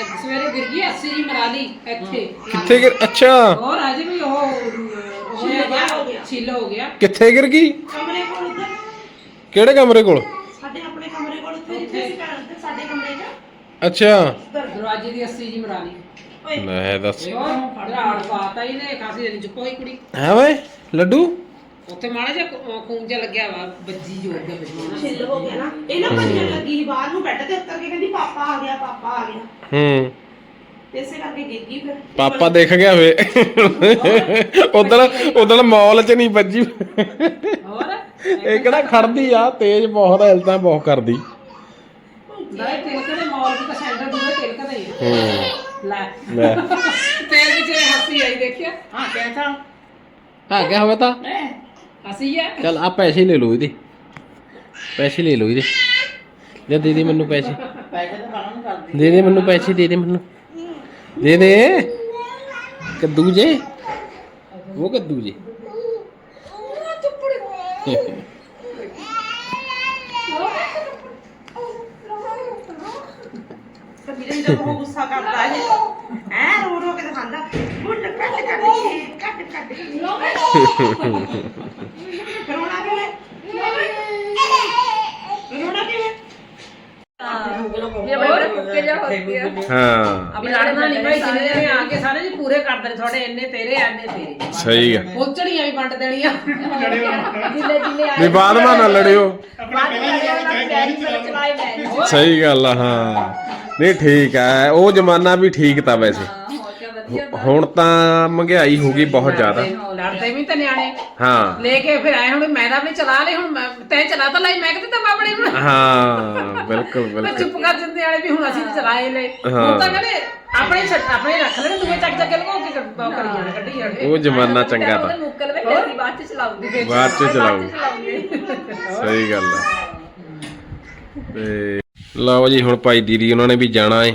ਅੱਜ ਸਵੇਰੇ ਗਿਰ ਗਈ 80 ਜੀ ਮਰਾ ਲਈ ਇੱਥੇ। ਕਿੱਥੇ ਗਿਰ ਅੱਛਾ। ਹੋਰ ਅਜੇ ਵੀ ਉਹ ਹੋ ਗਿਆ। ਛਿੱਲ ਹੋ ਗਿਆ। ਕਿੱਥੇ ਗਿਰ ਗਈ? ਕਮਰੇ ਕੋਲ ਉੱਧਰ। ਕਿਹੜੇ ਕਮਰੇ ਕੋਲ? ਸਾਡੇ ਆਪਣੇ ਕਮਰੇ ਕੋਲ ਉੱਥੇ ਜਿੱਥੇ ਅਸੀਂ ਕਰਦੇ ਸਾਡੇ ਕਮਰੇ 'ਚ। ਅੱਛਾ। ਦਰਵਾਜ਼ੇ ਦੀ 80 ਜੀ ਮਰਾ ਲਈ। ਓਏ। ਲੈ ਦੱਸ। ਹੋਰ ਪਾਤਾ ਇਹਨੇ ਕਾਸੀ ਦਿਨ ਚੁੱਪ ਹੋਈ ਕੁੜੀ। ਹੈ ਓਏ ਲੱਡੂ? ਉੱਥੇ ਮਾੜਾ ਜਿਹਾ ਖੂ- ਖੂਨ ਜਿਹਾ ਲੱਗਿਆ ਵਾ ਬੱਜੀ ਜੋਰ ਦੇ ਬੱਜੀ ਛਿੱਲ ਹੋ ਗਿਆ ਨਾ। ਇਹ ਨਾ ਭੱਜਣ ਲੱਗੀ ਸੀ ਬਾਹਰ ਨੂੰ ਬੈੱਡ ਤੇ ਉੱਤਰ ਕੇ ਕਹਿੰਦੀ ਪਾਪਾ ਆ ਗਿਆ ਪਾਪਾ ਆ ਗਿਆ। ਹੂੰ। ਤੇ ਇਸੇ ਕਰਕੇ ਗਿਰ ਗਈ ਫਿਰ। ਪਾਪਾ ਦੇਖ ਗਿਆ ਵੇ ਉਦੋਂ ਉਦੋਂ ਮਾਲ 'ਚ ਨਹੀਂ ਵੱਜੀ। ਹੋਰ? ਇਹ ਕਿਹੜਾ ਖੜਦੀ ਆ? ਤੇਜ਼ ਬਹੁਤ ਹਿਲਦਾ ਬਹੁਤ ਕਰਦੀ। ਨਾਲੇ ਤਿਲਕਦੇ ਮੌਲ ਦੀ ਤਾਂ ਸੈਂਟਰ ਦੂਰੇ ਤਿਲਕਦੇ ਹੀ ਆ। ਹੂੰ। ਲੈ। ਲੈ। ਤੇਰੇ ਵਿੱਚ ਇਹ ਹੱਸੀ ਆਈ ਦੇਖਿਆ? ਹਾਂ ਕਹਿਤਾ ਆ ਗਿਆ ਹੋਵੇ ਤਾਂ। ਹੱਸੀ ਆ। ਚਲ ਆ ਪੈਸੇ ਲੈ ਲਓ ਇਹਦੇ। ਪੈਸੇ ਲੈ ਲਓ ਇਹਦੇ। ਲੈ ਦੇ ਦੇ ਮੈਨੂੰ ਪੈਸੇ। ਪੈਸੇ ਤਾਂ ਬਾਹਰ ਨੂੰ ਕਰਦੀ ਦੇ ਦੇ ਮੈਨੂੰ ਪੈਸੇ ਦੇ ਦੇ ਮੈਨੂੰ। ਦੇ ਦੇ। ਕੱਦੂ ਜੇ। ਉਹ ਕੱਦੂ ਜੇ। ਤੇ ਵੀਰੇ ਜਦੋਂ ਉਹ ਗੁੱਸਾ ਕਰਦਾ ਹੈ ਐ ਰੋ ਰੋ ਕੇ ਦਿਖਾਉਂਦਾ। ਗੁੱਟ ਕੱਟ ਕੱਟ ਕੇ ਕੱਟ ਕੱਟ ਕੇ ਰੋਣਾ ਕਿਵੇਂ ਰੋਣਾ ਕਿਵੇਂ ਜੇ ਬੜੇ ਕੁੱਕੇ ਜਾ ਹੋ। ਗਿਆ ਹਾਂ ਅਬ ਲੜਨਾ ਨਹੀਂ ਭਾਈ ਜਿੰਨੇ ਜਣੇ ਆ ਕੇ ਸਾਰੇ ਜੀ ਪੂਰੇ ਕਰ ਦੇਣੇ ਤੁਹਾਡੇ ਇੰਨੇ ਤੇਰੇ ਐਨੇ ਤੇਰੇ। ਸਹੀ ਆ। ਪਹੁੰਚਣੀਆਂ ਵੀ ਵੰਡ ਦੇਣੀਆਂ। ਜਿੱਲੇ ਜਿੱਲੇ ਆਏ ਵੀ ਬਾਅਦ ਮਾ ਨਾ ਲੜਿਓ। ਸਹੀ ਗੱਲ ਆ ਹਾਂ। ਨਹੀਂ ਠੀਕ ਆ। ਉਹ ਜ਼ਮਾਨਾ ਵੀ ਠੀਕ ਤਾਂ ਵੈਸੇ। ਹੁਣ ਤਾਂ ਮਹਿੰਗਾਈ ਹੋ ਗਈ ਬਹੁਤ ਜ਼ਿਆਦਾ। ਲੜਦੇ ਵੀ ਤਾਂ ਨਿਆਣੇ। ਹਾਂ। ਲੈ ਕੇ ਫਿਰ ਆਏ ਹੁਣ ਮੈਂ ਤਾਂ ਆਪਣੀ ਚਲਾ ਲਈ ਹੁਣ ਮੈਂ- ਤੈਂ ਚਲਾ ਤਾਂ ਲਈ ਮੈਂ ਕਿਤੇ ਤਾਂ ਆਪਣੀ ਬਣਾ ਹਾਂ ਬਿਲਕੁਲ ਬਿਲਕੁਲ। ਚੁੱਪ ਕਰ ਜਾਂਦੇ ਵਾਲੇ ਵੀ ਹੁਣ ਅਸੀਂ ਚਲਾਏ ਲੈ ਹਾਂ। ਹੁਣ ਤਾਂ ਕਹਿੰਦੇ ਆਪਣੇ ਛੱਡ ਆਪਣੇ ਰੱਖ ਲੈਣ ਦੂਏ ਚੱਕ ਚੱਕ ਲਗੋ ਕੇ ਕਰੀ ਜਾਣ ਕੱਢੀ ਜਾਣ। ਉਹ ਜ਼ਮਾਨਾ ਚੰਗਾ ਤਾਂ। ਮੁੱਕਲ ਅਸੀਂ ਬਾਅਦ ਚ ਚਲਾਉਂਗੇ। ਬਾਅਦ ਚ ਚਲਾਊ ਚਲਾਉਂਗੇ। ਸਹੀ ਗੱਲ ਆ। ਤੇ ਲਓ ਜੀ ਹੁਣ ਭਾਈ ਦੀਦੀ ਉਹਨਾਂ ਨੇ ਵੀ ਜਾਣਾ ਏ।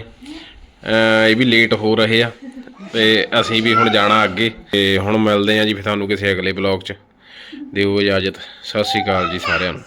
ਇਹ ਵੀ ਲੇਟ ਹੋ ਰਹੇ ਆ। ਤੇ ਅਸੀਂ ਵੀ ਹੁਣ ਜਾਣਾ ਅੱਗੇ ਤੇ ਹੁਣ ਮਿਲਦੇ ਆ ਜੀ ਫਿਰ ਤੁਹਾਨੂੰ ਕਿਸੇ ਅਗਲੇ ਬਲੌਗ 'ਚ। ਦਿਓ ਇਜਾਜ਼ਤ। ਸਤਿ ਸ਼੍ਰੀ ਅਕਾਲ ਜੀ ਸਾਰਿਆਂ ਨੂੰ।